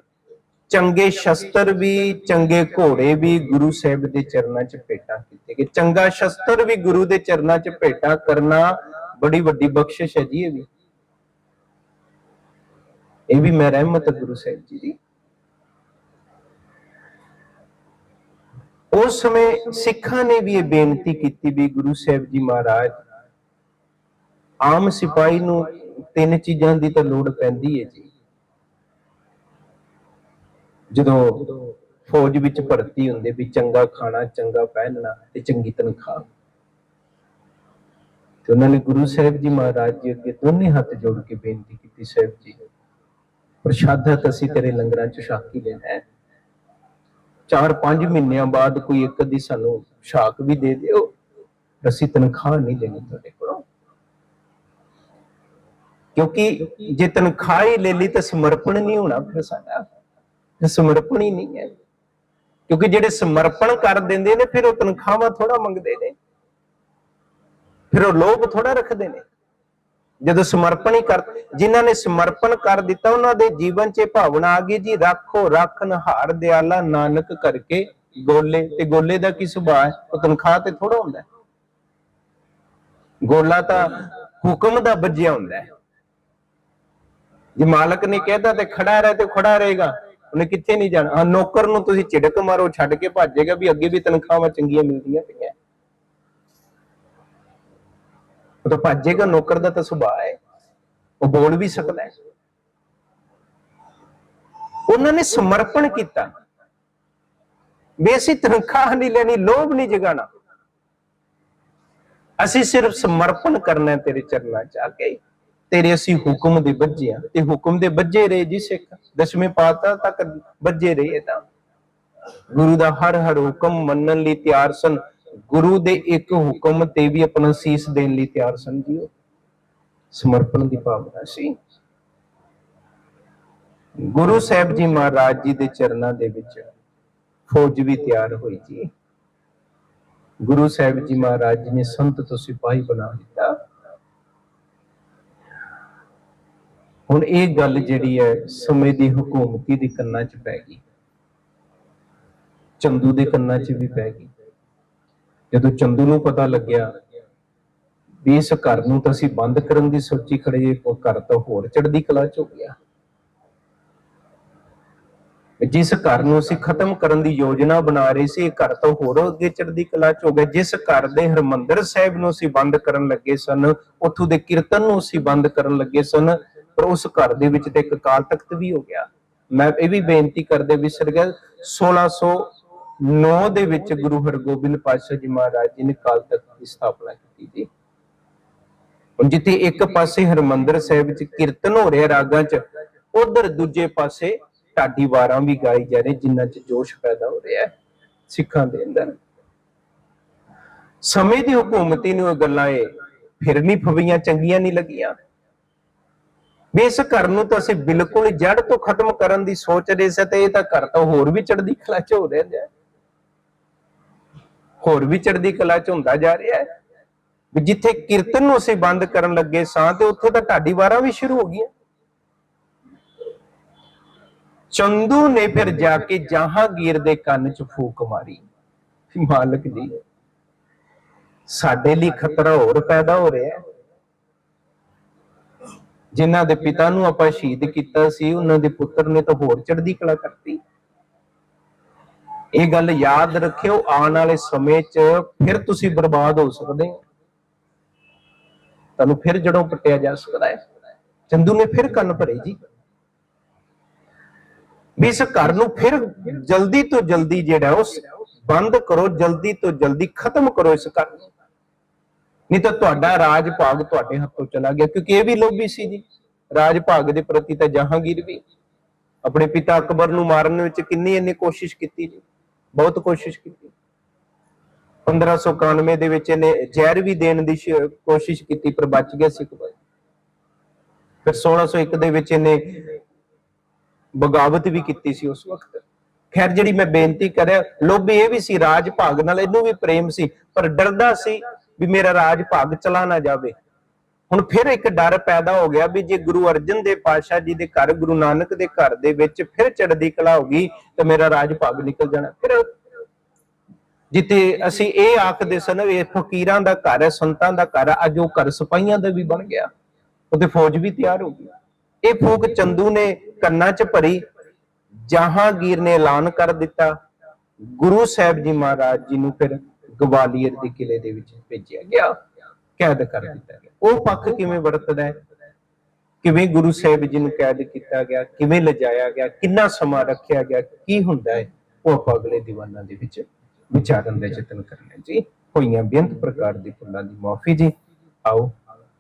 Speaker 1: ਚੰਗੇ ਸ਼ਸਤਰ ਵੀ, ਚੰਗੇ ਘੋੜੇ ਵੀ ਗੁਰੂ ਸਾਹਿਬ ਦੇ ਚਰਨਾਂ 'ਚ ਭੇਟਾ ਕੀਤੇ ਗਏ। ਚੰਗਾ ਸ਼ਸਤਰ ਵੀ ਗੁਰੂ ਦੇ ਚਰਨਾਂ 'ਚ ਭੇਟਾ ਕਰਨਾ ਬੜੀ ਵੱਡੀ ਬਖਸ਼ਿਸ਼ ਹੈ ਜੀ ਇਹ ਵੀ। ਇਹ ਵੀ ਮੈਂ ਰਹਿਮਤ ਹੈ ਗੁਰੂ ਸਾਹਿਬ ਜੀ ਦੀ। ਉਸ ਸਮੇਂ ਸਿੱਖਾਂ ਨੇ ਵੀ ਇਹ ਬੇਨਤੀ ਕੀਤੀ ਵੀ ਗੁਰੂ ਸਾਹਿਬ ਜੀ ਮਹਾਰਾਜ, ਆਮ ਸਿਪਾਹੀ ਨੂੰ ਤਿੰਨ ਚੀਜ਼ਾਂ ਦੀ ਤਾਂ ਲੋੜ ਪੈਂਦੀ ਹੈ ਜੀ। ਜਦੋਂ ਫੌਜ ਵਿੱਚ ਭਰਤੀ ਹੁੰਦੇ ਵੀ ਚੰਗਾ ਖਾਣਾ, ਚੰਗਾ ਪਹਿਨਣਾ ਤੇ ਚੰਗੀ ਤਨਖਾਹ। ਤੇ ਉਹਨਾਂ ਨੇ ਗੁਰੂ ਸਾਹਿਬ ਜੀ ਮਹਾਰਾਜ ਜੀ ਅੱਗੇ ਦੋਨੇ ਹੱਥ ਜੋੜ ਕੇ ਬੇਨਤੀ ਕੀਤੀ, ਸਾਹਿਬ ਜੀ, ਪ੍ਰਸ਼ਾਦਾ ਤਾਂ ਅਸੀਂ ਤੇਰੇ ਲੰਗਰਾਂ ਚ ਛਾਕੀ ਹੀ ਲੈਣਾ ਹੈ। ਚਾਰ ਪੰਜ ਮਹੀਨਿਆਂ ਬਾਅਦ ਕੋਈ ਇੱਕ ਦੀ ਸਾਨੂੰ ਛਾਕ ਵੀ ਦੇ ਦਿਓ। ਅਸੀਂ ਤਨਖਾਹ ਨਹੀਂ ਲੈਣੀ ਤੁਹਾਡੇ ਕੋਲੋਂ। ਕਿਉਂਕਿ ਜੇ ਤਨਖਾਹ ਹੀ ਲੈ ਲਈ ਤਾਂ ਸਮਰਪਣ ਨਹੀਂ ਹੋਣਾ ਫਿਰ ਸਾਡਾ। ਸਮਰਪਣ ਹੀ ਨਹੀਂ ਹੈ। ਕਿਉਂਕਿ ਜਿਹੜੇ ਸਮਰਪਣ ਕਰ ਦਿੰਦੇ ਨੇ, ਫਿਰ ਉਹ ਤਨਖਾਹਾਂ ਥੋੜਾ ਮੰਗਦੇ ਨੇ। ਫਿਰ ਉਹ ਲੋਭ ਥੋੜਾ ਰੱਖਦੇ ਨੇ। ਜਦੋਂ ਸਮਰਪਣ ਹੀ ਕਰ ਜਿਨ੍ਹਾਂ ਨੇ ਸਮਰਪਣ ਕਰ ਦਿੱਤਾ, ਉਹਨਾਂ ਦੇ ਜੀਵਨ 'ਚ ਇਹ ਭਾਵਨਾ ਆ ਗਈ ਜੀ, ਰੱਖੋ ਰੱਖਨ ਹਾਰ ਦਿਆਲਾ ਨਾਨਕ ਕਰਕੇ ਗੋਲੇ। ਤੇ ਗੋਲੇ ਦਾ ਕੀ ਸੁਭਾਅ ਹੈ? ਉਹ ਤਨਖਾਹ ਤੇ ਥੋੜਾ ਹੁੰਦਾ ਗੋਲਾ ਤਾਂ ਹੁਕਮ ਦਾ ਵੱਜਿਆ ਹੁੰਦਾ ਹੈ। ਜੇ ਮਾਲਕ ਨੇ ਕਹਿਤਾ ਤੇ ਖੜਾ ਰਹਿ ਤੇ ਖੜਾ ਰਹੇਗਾ, ਉਹਨੇ ਕਿੱਥੇ ਨਹੀਂ ਜਾਣਾ? ਨੌਕਰ ਨੂੰ ਤੁਸੀਂ ਝਿੜਕ ਮਾਰੋ ਛੱਡ ਕੇ ਭੱਜੇਗਾ ਵੀ ਅੱਗੇ ਵੀ ਤਨਖਾਹਾਂ ਚੰਗੀਆਂ ਮਿਲਦੀਆਂ ਪਈਆਂ। ਉਹ ਭੱਜੇਗਾ ਨੌਕਰ ਦਾ ਤਾਂ ਸੁਭਾਅ ਹੈ। ਉਹ ਬੋਲ ਵੀ ਸਕਦਾ ਹੈ। ਉਹਨਾਂ ਨੇ ਸਮਰਪਣ ਕੀਤਾ। ਵੀ ਅਸੀਂ ਤਨਖਾਹ ਨਹੀਂ ਲੈਣੀ, ਲੋਭ ਨਹੀਂ ਜਗਾਣਾ ਅਸੀਂ ਸਿਰਫ ਸਮਰਪਣ ਕਰਨਾ ਤੇਰੇ ਚਰਨਾਂ ਚ ਆ ਕੇ। ਤੇਰੇ ਅਸੀਂ ਹੁਕਮ ਦੇ ਬੱਜਿਆ ਤੇ ਹੁਕਮ ਦੇ ਬੱਜੇ ਰਹੇ ਜੀ ਸਿੱਖ। ਦਸਵੇਂ ਪਾਤਸ਼ਾਹ ਤੱਕ ਬੱਜੇ ਰਹੇ ਤਾਂ। ਗੁਰੂ ਦਾ ਹਰ ਹਰ ਹੁਕਮ ਮੰਨਣ ਲਈ ਤਿਆਰ ਸਨ। ਗੁਰੂ ਦੇ ਇੱਕ ਹੁਕਮ ਤੇ ਵੀ ਆਪਣਾ ਸੀਸ ਦੇਣ ਲਈ ਤਿਆਰ ਸਨ ਜੀ ਉਹ ਸਮਰਪਣ ਦੀ ਭਾਵਨਾ ਸੀ। ਗੁਰੂ ਸਾਹਿਬ ਜੀ ਮਹਾਰਾਜ ਜੀ ਦੇ ਚਰਨਾਂ ਦੇ ਵਿੱਚ ਫੌਜ ਵੀ ਤਿਆਰ ਹੋਈ ਜੀ। ਗੁਰੂ ਸਾਹਿਬ ਜੀ ਮਹਾਰਾਜ ਜੀ ਨੇ ਸੰਤ ਤੋਂ ਸਿਪਾਹੀ ਬਣਾ ਦਿੱਤਾ ਹੁਣ ਇਹ ਗੱਲ ਜਿਹੜੀ ਹੈ ਸਮੇਂ ਦੀ ਹਕੂਮਤੀ ਦੇ ਕੰਨਾਂ 'ਚ ਪੈ ਗਈ। ਚੰਦੂ ਦੇ ਕੰਨਾਂ 'ਚ ਵੀ ਪੈ ਗਈ। ਜਦੋਂ ਚੰਦੂ ਨੂੰ ਪਤਾ ਲੱਗਿਆ ਵੀ ਇਸ ਘਰ ਨੂੰ ਤਾਂ ਅਸੀਂ ਬੰਦ ਕਰਨ ਦੀ ਸੋਚੀ ਖੜੇ ਉਹ ਘਰ ਤਾਂ ਹੋਰ ਚੜ੍ਹਦੀ ਕਲਾ ਚ ਹੋ ਗਿਆ। ਜਿਸ ਘਰ ਨੂੰ ਅਸੀਂ ਖਤਮ ਕਰਨ ਦੀ ਯੋਜਨਾ ਬਣਾ ਰਹੇ ਸੀ, ਇਹ ਘਰ ਤਾਂ ਹੋਰ ਅੱਗੇ ਚੜ੍ਹਦੀ ਕਲਾ ਚ ਹੋ ਗਿਆ। ਜਿਸ ਘਰ ਦੇ ਹਰਮੰਦਰ ਸਾਹਿਬ ਨੂੰ ਅਸੀਂ ਬੰਦ ਕਰਨ ਲੱਗੇ ਸਨ, ਉੱਥੋਂ ਦੇ ਕੀਰਤਨ ਨੂੰ ਅਸੀਂ ਬੰਦ ਕਰਨ ਲੱਗੇ ਸਨ, ਪਰ ਉਸ ਘਰ ਦੇ ਵਿੱਚ ਤੇ ਇੱਕ ਕਾਲ ਤਖਤ ਵੀ ਹੋ ਗਿਆ। ਮੈਂ ਇਹ ਵੀ ਬੇਨਤੀ ਕਰਦੇ ਵੀ ਸਰਗਰ 1600 9 ਦੇ ਵਿੱਚ ਗੁਰੂ ਹਰਗੋਬਿੰਦ ਪਾਤਸ਼ਾਹ ਜੀ ਮਹਾਰਾਜ ਜੀ ਨੇ ਕਾਲ ਤਖਤ ਦੀ ਸਥਾਪਨਾ ਕੀਤੀ ਜੀ। ਹੁਣ ਜਿੱਥੇ ਇੱਕ ਪਾਸੇ ਹਰਮੰਦਰ ਸਾਹਿਬ ਵਿੱਚ ਕੀਰਤਨ ਹੋ ਰਿਹਾ ਰਾਗਾਂ 'ਚ, ਉਧਰ ਦੂਜੇ ਪਾਸੇ ਢਾਡੀ ਵਾਰਾਂ ਵੀ ਗਾਈ ਜਾ ਰਹੀ ਜਿੰਨਾਂ 'ਚ ਜੋਸ਼ ਪੈਦਾ ਹੋ ਰਿਹਾ ਸਿੱਖਾਂ ਦੇ ਅੰਦਰ। ਸਮੇਂ ਦੀ ਹਕੂਮਤੀ ਨੂੰ ਇਹ ਗੱਲਾਂ ਇਹ, ਫਿਰ ਨਹੀਂ ਫਵੀਆਂ ਚੰਗੀਆਂ ਨਹੀਂ ਲੱਗੀਆਂ। ਬੇਸ ਘਰ ਨੂੰ ਤਾਂ ਅਸੀਂ ਬਿਲਕੁਲ ਜੜ ਤੋਂ ਖਤਮ ਕਰਨ ਦੀ ਸੋਚ ਰਹੇ ਸੀ ਤੇ ਇਹ ਤਾਂ ਘਰ ਤਾਂ ਹੋਰ ਵੀ ਚੜਦੀ ਖਲਾ ਚ ਹੋ ਰਿਹਾ ਹੈ। ਹੋਰ ਵੀ ਚੜ੍ਹਦੀ ਕਲਾ 'ਚ ਹੁੰਦਾ ਜਾ ਰਿਹਾ ਹੈ। ਵੀ ਜਿੱਥੇ ਕੀਰਤਨ ਨੂੰ ਅਸੀਂ ਬੰਦ ਕਰਨ ਲੱਗੇ ਸਾਂ ਤੇ ਉੱਥੇ ਤਾਂ ਢਾਡੀ ਵਾਰਾਂ ਵੀ ਸ਼ੁਰੂ ਹੋ ਗਈਆਂ। ਚੰਦੂ ਨੇ ਫਿਰ ਜਾ ਕੇ ਜਹਾਂਗੀਰ ਦੇ ਕੰਨ 'ਚ ਫੂਕ ਮਾਰੀ। ਮਾਲਕ ਜੀ, ਸਾਡੇ ਲਈ ਖਤਰਾ ਹੋਰ ਪੈਦਾ ਹੋ ਰਿਹਾ ਹੈ। ਜਿਨ੍ਹਾਂ ਦੇ ਪਿਤਾ ਨੂੰ ਆਪਾਂ ਸ਼ਹੀਦ ਕੀਤਾ ਸੀ, ਉਹਨਾਂ ਦੇ ਪੁੱਤਰ ਨੇ ਤਾਂ ਹੋਰ ਚੜ੍ਹਦੀ ਕਲਾ ਕਰਤੀ। ਇਹ ਗੱਲ ਯਾਦ ਰੱਖਿਓ, ਆਉਣ ਵਾਲੇ ਸਮੇਂ 'ਚ ਫਿਰ ਤੁਸੀਂ ਬਰਬਾਦ ਹੋ ਸਕਦੇ ਹੋ। ਤੁਹਾਨੂੰ ਫਿਰ ਜੜੋਂ ਪੱਟਿਆ ਜਾ ਸਕਦਾ ਹੈ। ਚੰਦੂ ਨੇ ਫਿਰ ਕੰਨ ਭਰੇ ਜੀ। ਵੀ ਇਸ ਘਰ ਨੂੰ ਫਿਰ ਜਲਦੀ ਤੋਂ ਜਲਦੀ ਜਿਹੜਾ ਉਸ ਬੰਦ ਕਰੋ, ਜਲਦੀ ਤੋਂ ਜਲਦੀ ਖਤਮ ਕਰੋ ਇਸ ਘਰ ਨੂੰ। ਨਹੀਂ ਤਾਂ ਤੁਹਾਡਾ ਰਾਜ ਭਾਗ ਤੁਹਾਡੇ ਹੱਥੋਂ ਚਲਾ ਗਿਆ, ਕਿਉਂਕਿ ਇਹ ਵੀ ਲੋਭੀ ਸੀ ਜੀ। ਰਾਜ ਭਾਗ ਦੇ ਪ੍ਰਤੀ ਤਾਂ ਜਹਾਂਗੀਰ ਵੀ। ਆਪਣੇ ਪਿਤਾ ਅਕਬਰ ਨੂੰ ਮਾਰਨ ਵਿੱਚ ਕਿੰਨੀ ਇਹਨੇ ਕੋਸ਼ਿਸ਼ ਕੀਤੀ ਜੀ। ਬਹੁਤ ਕੋਸ਼ਿਸ਼ ਕੀਤੀ। 1591 ਦੇ ਵਿੱਚ ਇਹਨੇ ਜ਼ਹਿਰ ਵੀ ਦੇਣ ਦੀ ਕੋਸ਼ਿਸ਼ ਕੀਤੀ, ਪਰ ਬਚ ਗਿਆ ਸੀ ਅਕਬਰ ਫਿਰ 1601 ਦੇ ਵਿੱਚ ਇਹਨੇ ਬਗਾਵਤ ਵੀ ਕੀਤੀ ਸੀ ਉਸ ਵਕਤ। ਖੈਰ, ਜਿਹੜੀ ਮੈਂ ਬੇਨਤੀ ਕਰਿਆ, ਲੋਭੀ ਇਹ ਵੀ ਸੀ ਰਾਜ ਭਾਗ ਨਾਲ ਇਹਨੂੰ ਵੀ ਪ੍ਰੇਮ ਸੀ, ਪਰ ਡਰਦਾ ਸੀ ਵੀ ਮੇਰਾ ਰਾਜ ਭਾਗ ਚਲਾ ਨਾ ਜਾਵੇ। ਹੁਣ ਫਿਰ ਇੱਕ ਡਰ ਪੈਦਾ ਹੋ ਗਿਆ ਵੀ ਜੇ ਗੁਰੂ ਅਰਜਨ ਦੇਵ ਪਾਤਸ਼ਾਹ ਜੀ ਦੇ ਘਰ, ਗੁਰੂ ਨਾਨਕ ਦੇ ਘਰ ਦੇ ਵਿੱਚ ਫਿਰ ਚੜ੍ਹਦੀ ਕਲਾ ਹੋ ਗਈ ਤਾਂ ਮੇਰਾ ਰਾਜ ਭਾਗ ਨਿਕਲ ਜਾਣਾ। ਫਿਰ ਜਿੱਤੇ ਅਸੀਂ ਇਹ ਆਖਦੇ ਸਨ ਇਹ ਫਕੀਰਾਂ ਦਾ ਘਰ ਹੈ, ਸੰਤਾਂ ਦਾ ਘਰ ਅੱਜ ਉਹ ਘਰ ਸਿਪਾਹੀਆਂ ਦਾ ਵੀ ਬਣ ਗਿਆ। ਉਹਦੇ ਫੌਜ ਵੀ ਤਿਆਰ ਹੋ ਗਈ। ਇਹ ਫੂਕ ਚੰਦੂ ਨੇ ਕੰਨਾਂ 'ਚ ਭਰੀ, ਜਹਾਂਗੀਰ ਨੇ ਐਲਾਨ ਕਰ ਦਿੱਤਾ। ਗੁਰੂ ਸਾਹਿਬ ਜੀ ਮਹਾਰਾਜ ਜੀ ਨੂੰ ਫਿਰ ਗਵਾਲੀਅਰ ਦੇ ਕਿਲੇ ਦੇ ਵਿੱਚ ਭੇਜਿਆ ਗਿਆ। ਕੈਦ ਕਰ ਦਿੱਤਾ ਗਿਆ। ਉਹ ਪੱਖ ਕਿਵੇਂ ਵਰਤਦਾ ਹੈ? ਕਿਵੇਂ ਗੁਰੂ ਸਾਹਿਬ ਜੀ ਨੂੰ ਕੈਦ ਕੀਤਾ ਗਿਆ? ਕਿਵੇਂ ਲਿਜਾਇਆ ਗਿਆ? ਕਿੰਨਾ ਸਮਾਂ ਰੱਖਿਆ ਗਿਆ? ਕੀ ਹੁੰਦਾ ਹੈ? ਉਹ ਆਪਾਂ ਅਗਲੇ ਦੀਵਾਨਾਂ ਦੇ ਵਿੱਚ ਵਿਚਾਰਨ ਦਾ ਯਤਨ ਕਰਨਾ ਜੀ ਹੋਈਆਂ ਬੇਅੰਤ ਪ੍ਰਕਾਰ ਦੀ ਭੁੱਲਾਂ ਦੀ ਮਾਫੀ ਜੀ। ਆਓ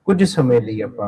Speaker 1: ਕੁਝ ਸਮੇਂ ਲਈ ਆਪਾਂ